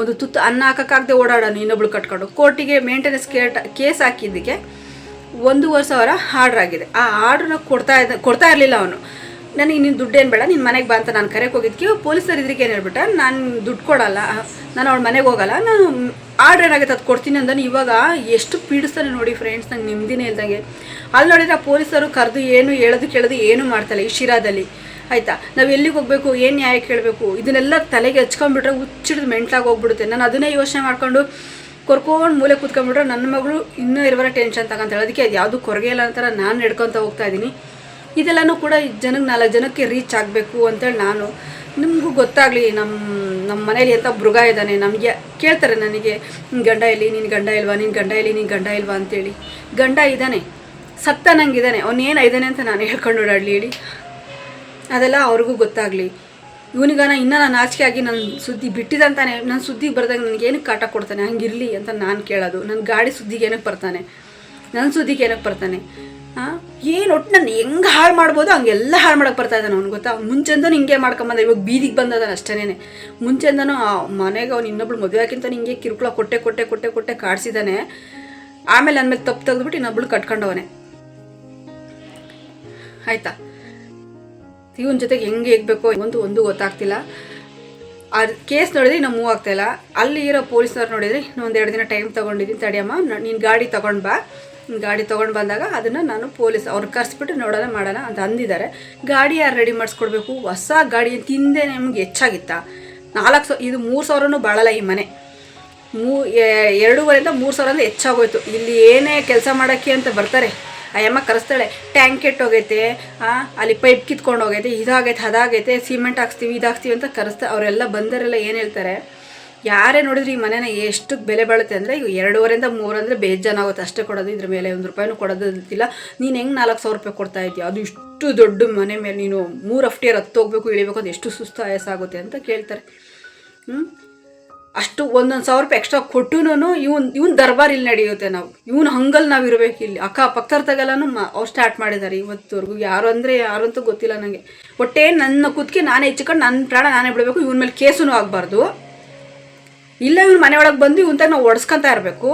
ಒಂದು ತುತ್ತು ಅನ್ನ ಹಾಕೋಕ್ಕಾಗದೆ ಓಡಾಡೋನು ಇನ್ನೊಬ್ಳು ಕಟ್ಕೊಂಡು. ಕೋರ್ಟಿಗೆ ಮೇಂಟೆನೆನ್ಸ್ ಕೇಟ್, ಕೇಸ್ ಹಾಕಿದ್ದಕ್ಕೆ ಒಂದೂವರೆ ಸಾವಿರ ಆರ್ಡ್ರ್ ಆಗಿದೆ. ಆ ಆರ್ಡ್ರನ್ನ ಕೊಡ್ತಾ ಇದ್ದ, ಕೊಡ್ತಾ ಇರಲಿಲ್ಲ ಅವನು. ನನಗೆ ನೀನು ದುಡ್ಡೇನು ಬೇಡ ನಿನ್ನ ಮನೆಗೆ ಬಾ ಅಂತ ನಾನು ಕರೆಕ್ ಹೋಗಿದ್ದಕ್ಕೆ ಪೊಲೀಸರು ಇದ್ರಿಗೆ ಏನು ಹೇಳ್ಬಿಟ್ಟ, ನಾನು ದುಡ್ಡು ಕೊಡಲ್ಲ, ನಾನು ಅವಳ ಮನೆಗೆ ಹೋಗಲ್ಲ, ನಾನು ಆರ್ಡ್ರ್ ಏನಾಗುತ್ತೆ ಅದು ಕೊಡ್ತೀನಿ ಅಂದನು. ಇವಾಗ ಎಷ್ಟು ಪೀಡಿಸ್ತಾನೆ ನೋಡಿ ಫ್ರೆಂಡ್ಸ್ ನಂಗೆ ನೆಮ್ಮದಿನೇ ಇಲ್ದಂಗೆ. ಅಲ್ಲಿ ನೋಡಿದ್ರೆ ಆ ಪೊಲೀಸರು ಕರೆದು ಏನು, ಹೇಳೋದು ಕೇಳೋದು ಏನೂ ಮಾಡ್ತಾಯಿಲ್ಲ ಈ ಶಿರಾದಲ್ಲಿ. ಆಯಿತಾ? ನಾವು ಎಲ್ಲಿಗೆ ಹೋಗಬೇಕು? ಏನು ನ್ಯಾಯ ಕೇಳಬೇಕು? ಇದನ್ನೆಲ್ಲ ತಲೆಗೆ ಹಚ್ಕೊಂಡ್ಬಿಟ್ರೆ ಹುಚ್ಚಿಡ್ದು ಮೆಂಟ್ಲಾಗಿ ಹೋಗ್ಬಿಡುತ್ತೆ. ನಾನು ಅದನ್ನೇ ಯೋಚನೆ ಮಾಡ್ಕೊಂಡು ಕೊರ್ಕೊಂಡು ಮೂಲೆ ಕೂತ್ಕೊಂಡ್ಬಿಟ್ರೆ ನನ್ನ ಮಗಳು ಇನ್ನೂ ಇರುವರ ಟೆನ್ಷನ್ ತಗೊಂತಾಳೆ ಅದಕ್ಕೆ ಅದು ಯಾವುದು ಕೊರಗೆ ಇಲ್ಲ ಅಂತಾರೆ, ನಾನು ನಡ್ಕೊತ ಹೋಗ್ತಾ ಇದ್ದೀನಿ ಇದೆಲ್ಲನೂ ಕೂಡ ಈ ಜನಕ್ಕೆ ನಾಲ್ಕು ಜನಕ್ಕೆ ರೀಚ್ ಆಗಬೇಕು ಅಂತೇಳಿ ನಾನು. ನಿಮಗೂ ಗೊತ್ತಾಗಲಿ ನಮ್ಮ ನಮ್ಮ ಮನೇಲಿ ಎಂಥ ಮೃಗ ಇದ್ದಾನೆ, ನಮಗೆ ಕೇಳ್ತಾರೆ ನನಗೆ ನಿನ್ನ ಗಂಡ ಇಲ್ಲಿ ನಿನ್ನ ಗಂಡ ಇಲ್ವಾ? ನಿನ್ನ ಗಂಡ ಇಲ್ಲಿ ನಿನ್ನ ಗಂಡ ಇಲ್ವಾ? ಅಂತೇಳಿ. ಗಂಡ ಇದ್ದಾನೆ ಸತ್ತ ನಂಗಿದ್ದಾನೆ ಅವನೇನು ಇದ್ದಾನೆ ಅಂತ ನಾನು ಹೇಳ್ಕೊಂಡು ಓಡಾಡಲಿ ಹೇಳಿ. ಅದೆಲ್ಲ ಅವ್ರಿಗೂ ಗೊತ್ತಾಗಲಿ. ಇವನಿಗಾನ ಇನ್ನೂ ನಾನು ಆಚೆ ಆಗಿ ನನ್ನ ಸುದ್ದಿ ಬಿಟ್ಟಿದಂತಾನೆ ನನ್ನ ಸುದ್ದಿ ಬರ್ದಾಗ ನನಗೆ ಏನಕ್ಕೆ ಕಾಟ ಕೊಡ್ತಾನೆ? ಹಂಗಿರಲಿ ಅಂತ ನಾನು ಕೇಳೋದು. ನನ್ನ ಗಾಡಿ ಸುದ್ದಿಗೆ ಏನಕ್ಕೆ ಬರ್ತಾನೆ? ನನ್ನ ಸುದ್ದಿಗೆ ಏನಕ್ಕೆ ಬರ್ತಾನೆ? ಏನು ಒಟ್ಟು ನಾನು ಹೆಂಗೆ ಹಾಳು ಮಾಡ್ಬೋದು? ಹಂಗೆಲ್ಲ ಹಾಳು ಮಾಡೋಕೆ ಬರ್ತಾ ಇದ್ದಾನೆ ಅವ್ನು, ಗೊತ್ತಾ? ಮುಂಚೆಂದನೂ ಹಿಂಗೆ ಮಾಡ್ಕೊಂಬಂದ, ಇವಾಗ ಬೀದಿಗೆ ಬಂದದಾನೆ ಅಷ್ಟೇನೆ ಮುಂಚೆಂದನೂ ಆ ಮನೆಗೆ ಅವ್ನು ಇನ್ನೊಬ್ಳು ಮದುವೆ ಹಿಂಗೆ ಕಿರುಕುಳ ಕೊಟ್ಟೆ ಕೊಟ್ಟೆ ಕೊಟ್ಟೆ ಕೊಟ್ಟೆ ಕಾಡಿಸಿದ್ದಾನೆ ಆಮೇಲೆ ಅಂದಮೇಲೆ ತಪ್ಪು ತೆಗೆದುಬಿಟ್ಟು ಇನ್ನೊಬ್ಳು ಕಟ್ಕೊಂಡವನೆ. ಆಯಿತಾ? ಇವನ ಜೊತೆಗೆ ಹೆಂಗೆ ಹೇಗಬೇಕು ಒಂದು ಒಂದು ಗೊತ್ತಾಗ್ತಿಲ್ಲ. ಆ ಕೇಸ್ ನೋಡಿದ್ರೆ ಇನ್ನೂ ಮೂವ್ ಆಗ್ತಾಯಿಲ್ಲ ಅಲ್ಲಿ ಇರೋ ಪೊಲೀಸ್ನವ್ರು ನೋಡಿದ್ರೆ ಇನ್ನೊಂದು ಎರಡು ದಿನ ಟೈಮ್ ತಗೊಂಡಿದ್ದೀನಿ. ತಡಿಯಮ್ಮ ನೀನು ಗಾಡಿ ತೊಗೊಂಡು ಬಾ. ಗಾಡಿ ತೊಗೊಂಡು ಬಂದಾಗ ಅದನ್ನು ನಾನು ಪೊಲೀಸ್ ಅವ್ರು ಕರೆಸ್ಬಿಟ್ಟು ನೋಡೋಣ ಮಾಡೋಣ ಅಂತ ಅಂದಿದ್ದಾರೆ. ಗಾಡಿ ಯಾರು ರೆಡಿ ಮಾಡಿಸ್ಕೊಡ್ಬೇಕು? ಹೊಸ ಗಾಡಿ ತಿಂದೆ ನಿಮ್ಗೆ ಹೆಚ್ಚಾಗಿತ್ತಾ. ನಾಲ್ಕು ಸಾವಿರ ಇದು ಮೂರು ಸಾವಿರನೂ ಬಾಳಲ್ಲ ಈ ಮನೆ. ಮೂ ಎರಡೂವರೆಯಿಂದ ಮೂರು ಸಾವಿರ ಅಂದರೆ ಹೆಚ್ಚಾಗೋಯ್ತು. ಇಲ್ಲಿ ಏನೇ ಕೆಲಸ ಮಾಡೋಕ್ಕೆ ಅಂತ ಬರ್ತಾರೆ. ಅಮ್ಮ ಕರೆಸ್ತಾಳೆ ಟ್ಯಾಂಕ್ ಕೆಟ್ಟೋಗೈತೆ ಅಲ್ಲಿ ಪೈಪ್ ಕಿತ್ಕೊಂಡು ಹೋಗೈತೆ ಇದಾಗೈತೆ, ಅದಾಗೈತೆ ಸಿಮೆಂಟ್ ಹಾಕ್ಸ್ತೀವಿ ಇದಾಕ್ಸ್ತೀವಿ ಅಂತ ಕರೆಸ್ತಾ, ಅವರೆಲ್ಲ ಬಂದರೆಲ್ಲ ಏನು ಹೇಳ್ತಾರೆ, ಯಾರೇ ನೋಡಿದ್ರೆ ಈ ಮನೆನ ಎಷ್ಟು ಬೆಲೆ ಬಾಳುತ್ತೆ ಅಂದರೆ ಈಗ ಎರಡೂವರೆಯಿಂದ ಮೂರು ಅಂದರೆ ಬೇಜಾನಾಗುತ್ತೆ ಅಷ್ಟೇ ಕೊಡೋದು, ಇದ್ರ ಮೇಲೆ ಒಂದು ರೂಪಾಯಿನೂ ಕೊಡೋದಿಲ್ಲ ನೀನು ಹೆಂಗೆ ನಾಲ್ಕು ಸಾವಿರ ರೂಪಾಯಿ ಕೊಡ್ತಾ ಇದೆಯಾ? ಅದು ಇಷ್ಟು ದೊಡ್ಡ ಮನೆ ಮೇಲೆ ನೀನು ಮೂರು ಅಫ್ಟಿಯರ್ ಹತ್ತು ಹೋಗ್ಬೇಕು, ಇಳಿಬೇಕು ಅದು ಎಷ್ಟು ಸುಸ್ತು ಆಯಾಸ ಆಗುತ್ತೆ ಅಂತ ಕೇಳ್ತಾರೆ. ಹ್ಞೂ ಅಷ್ಟು ಒಂದೊಂದು ಸಾವಿರ ರೂಪಾಯಿ ಎಕ್ಸ್ಟ್ರಾ ಕೊಟ್ಟುನು ಇವನ್ ಇವನ್ ದರ್ಬಾರ್ ಇಲ್ಲಿ ನಡೆಯುತ್ತೆ ನಾವು. ಇವನ್ ಹಂಗಲ್ ನಾವು ಇರಬೇಕು ಇಲ್ಲಿ. ಅಕ್ಕ ಪಕ್ಕರ್ ಮ, ಅವ್ರು ಸ್ಟಾರ್ಟ್ ಮಾಡಿದ್ದಾರೆ ಇವತ್ತುವರೆಗೂ. ಯಾರು ಅಂದರೆ ಯಾರು ಅಂತೂ ಗೊತ್ತಿಲ್ಲ ನನಗೆ ಒಟ್ಟೆ ನನ್ನ ಕುದಕ್ಕೆ ನಾನೇ ಹೆಚ್ಚಿಕೊಂಡು ನನ್ನ ಪ್ರಾಣ ನಾನೇ ಬಿಡಬೇಕು, ಇವನ ಮೇಲೆ ಕೇಸೂ ಆಗಬಾರ್ದು. ಇಲ್ಲ ಇವ್ನ ಮನೆ ಬಂದು ಇವಂತ ನಾವು ಒಡ್ಸ್ಕೊಂತ ಇರಬೇಕು.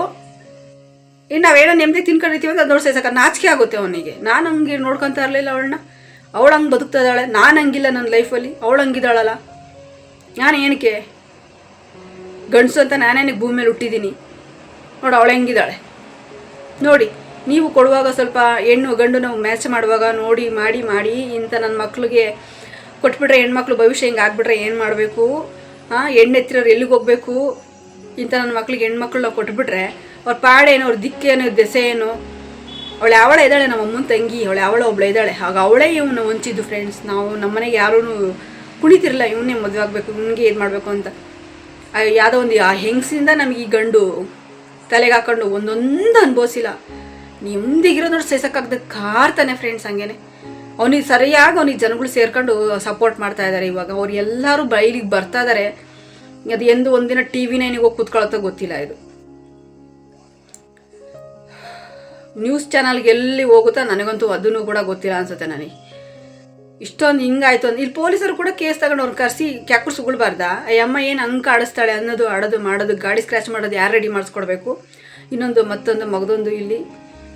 ಇನ್ನು ನಾವೇನೋ ನೆಮ್ಮದಿ ತಿನ್ಕೊಂಡಿರ್ತೀವಿ ಅಂತ ಅದು ನಾಚಿಕೆ ಆಗುತ್ತೆ ಅವನಿಗೆ. ನಾನು ಹಂಗೆ ನೋಡ್ಕೊತಾ ಇರಲಿಲ್ಲ ಅವಳನ್ನ. ಅವಳು ಹಂಗೆ ಬದುಕ್ತಾ ಇದ್ದಾಳೆ. ನಾನು ಹಂಗಿಲ್ಲ ನನ್ನ ಲೈಫಲ್ಲಿ ಅವಳು ಹಂಗಿದ್ದಾಳಲ್ಲ. ನಾನು ಏನಕ್ಕೆ? ಗಂಡಸು ಅಂತ ನಾನೇ ಭೂಮಿ ಮೇಲೆ ಹುಟ್ಟಿದ್ದೀನಿ. ನೋಡು, ಅವಳು ಹೆಂಗಿದ್ದಾಳೆ. ನೋಡಿ, ನೀವು ಕೊಡುವಾಗ ಸ್ವಲ್ಪ ಹೆಣ್ಣು ಗಂಡು ನಾವು ಮ್ಯಾಚ್ ಮಾಡುವಾಗ ನೋಡಿ, ಮಾಡಿ ಮಾಡಿ ಇಂಥ ನನ್ನ ಮಕ್ಳಿಗೆ ಕೊಟ್ಬಿಟ್ರೆ ಹೆಣ್ಮಕ್ಳು ಭವಿಷ್ಯ ಹಿಂಗೆ ಆಗ್ಬಿಟ್ರೆ ಏನು ಮಾಡಬೇಕು? ಹಾಂ ಹೆಣ್ಣೆತ್ತಿರೋರು ಎಲ್ಲಿಗೆ ಹೋಗಬೇಕು? ಇಂಥ ನನ್ನ ಮಕ್ಳಿಗೆ ಹೆಣ್ಮಕ್ಳು ನಾವು ಕೊಟ್ಬಿಟ್ರೆ ಅವ್ರ ಪಾಡೇನು ಅವ್ರ ದಿಕ್ಕೇನು ದೆಸೆ ಏನು? ಅವಳು ಅವಳ ಇದ್ದಾಳೆ, ನಮ್ಮ ಅಮ್ಮನ ತಂಗಿ, ಅವಳು ಅವಳ ಒಬ್ಳೆ ಇದ್ದಾಳೆ. ಆಗ ಅವಳೇ ಇವನು ಹೊಂಚಿದ್ದು ಫ್ರೆಂಡ್ಸ್ ನಾವು ನಮ್ಮನೆಗೆ ಯಾರೂ ಕುಣಿತಿರಲ್ಲ ಇವನೇ ಮದುವೆ ಆಗಬೇಕು, ಇವನಿಗೆ ಏನು ಮಾಡಬೇಕು ಅಂತ. ಯಾವುದೋ ಒಂದು ಆ ಹೆಂಗಸಿಂದ ನಮಗೆ ಈ ಗಂಡು ತಲೆಗೆ ಹಾಕೊಂಡು ಒಂದೊಂದು ಅನುಭವಿಸಿಲ್ಲ. ನಿಮ್ದಿಗಿರೋ ನೋಡಿ ಸಹಿಸೋಕ್ಕಾಗ್ದ ಕಾರ್ತಾನೆ ಫ್ರೆಂಡ್ಸ್ ಹಂಗೇನೆ. ಅವನಿಗೆ ಸರಿಯಾಗಿ ಅವನಿಗೆ ಜನಗಳು ಸೇರ್ಕೊಂಡು ಸಪೋರ್ಟ್ ಮಾಡ್ತಾ ಇದ್ದಾರೆ ಇವಾಗ. ಅವ್ರು ಎಲ್ಲರೂ ಬೈಲಿಗೆ ಬರ್ತಾ ಇದ್ದಾರೆ ಅದು ಎಂದು ಒಂದಿನ ಟಿ ವಿ ನೈನಿಗೆ ಹೋಗಿ ಕೂತ್ಕೊಳ್ಳೋತ ಗೊತ್ತಿಲ್ಲ ಇದು. ನ್ಯೂಸ್ ಚಾನಲ್ಗೆ ಎಲ್ಲಿ ಹೋಗುತ್ತಾ ನನಗಂತೂ ಅದನ್ನು ಕೂಡ ಗೊತ್ತಿಲ್ಲ ಅನ್ಸುತ್ತೆ ನನಗೆ. ಇಷ್ಟೊಂದು ಹಿಂಗಾಯ್ತು ಅಂತ ಇಲ್ಲಿ ಪೊಲೀಸರು ಕೂಡ ಕೇಸ್ ತಗೊಂಡು ಅವ್ರು ಕರೆಸಿ ಕ್ಯಾಕೂರ್ ಸುಗಳ್ಬಾರ್ದಾ. ಅಮ್ಮ ಏನು ಅಂಕ ಆಡಿಸ್ತಾಳೆ ಅನ್ನೋದು, ಆಡೋದು, ಮಾಡೋದು, ಗಾಡಿ ಸ್ಕ್ರ್ಯಾಚ್ ಮಾಡೋದು ಯಾರು ರೆಡಿ ಮಾಡಿಸ್ಕೊಡ್ಬೇಕು? ಇನ್ನೊಂದು, ಮತ್ತೊಂದು, ಮಗದೊಂದು ಇಲ್ಲಿ,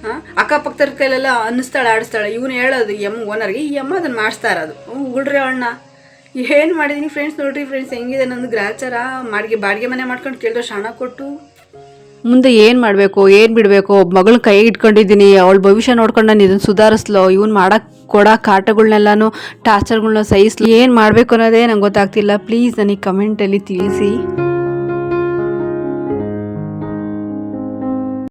ಹಾಂ? ಅಕ್ಕಪಕ್ಕದ ಕೈಲೆಲ್ಲ ಅನ್ನಿಸ್ತಾಳೆ, ಆಡಿಸ್ತಾಳೆ. ಇವನು ಹೇಳೋದು ಅಮ್ಮ ಓನರ್ಗೆ ಈ ಅಮ್ಮ ಅದನ್ನು ಮಾಡಿಸ್ತಾ ಇರೋದು. ಉಗುಳ್ರಿ ಅಣ್ಣ ಏನು ಮಾಡಿದ್ದೀನಿ ಫ್ರೆಂಡ್ಸ್ ನೋಡ್ರಿ ಫ್ರೆಂಡ್ಸ್ ಹೆಂಗಿದೆ ನಂದು ಗ್ರಾಚಾರ? ಮಾಡಿಗೆ, ಬಾಡಿಗೆ ಮನೆ ಮಾಡ್ಕೊಂಡು ಕೇಳಿದ್ರೆ ಹಣ ಕೊಟ್ಟು. ಮುಂದೆ ಏನು ಮಾಡಬೇಕು, ಏನು ಬಿಡಬೇಕು? ಮಗಳ ಕೈ ಇಟ್ಕೊಂಡಿದ್ದೀನಿ ಅವಳ ಭವಿಷ್ಯ ನೋಡ್ಕೊಂಡು ನಾನು ಇದನ್ನು ಸುಧಾರಿಸ್ಲೋ, ಇವ್ನು ಮಾಡಕ್ಕೆ ಕೊಡೋ ಕಾಟಗಳನ್ನೆಲ್ಲನೂ ಟಾರ್ಚರ್ಗಳನ್ನ ಸಹಿಸ್ಲಿ. ಏನು ಮಾಡಬೇಕು ಅನ್ನೋದೇ ನಂಗೆ ಗೊತ್ತಾಗ್ತಿಲ್ಲ. ಪ್ಲೀಸ್ ನನಗೆ ಕಮೆಂಟಲ್ಲಿ ತಿಳಿಸಿ.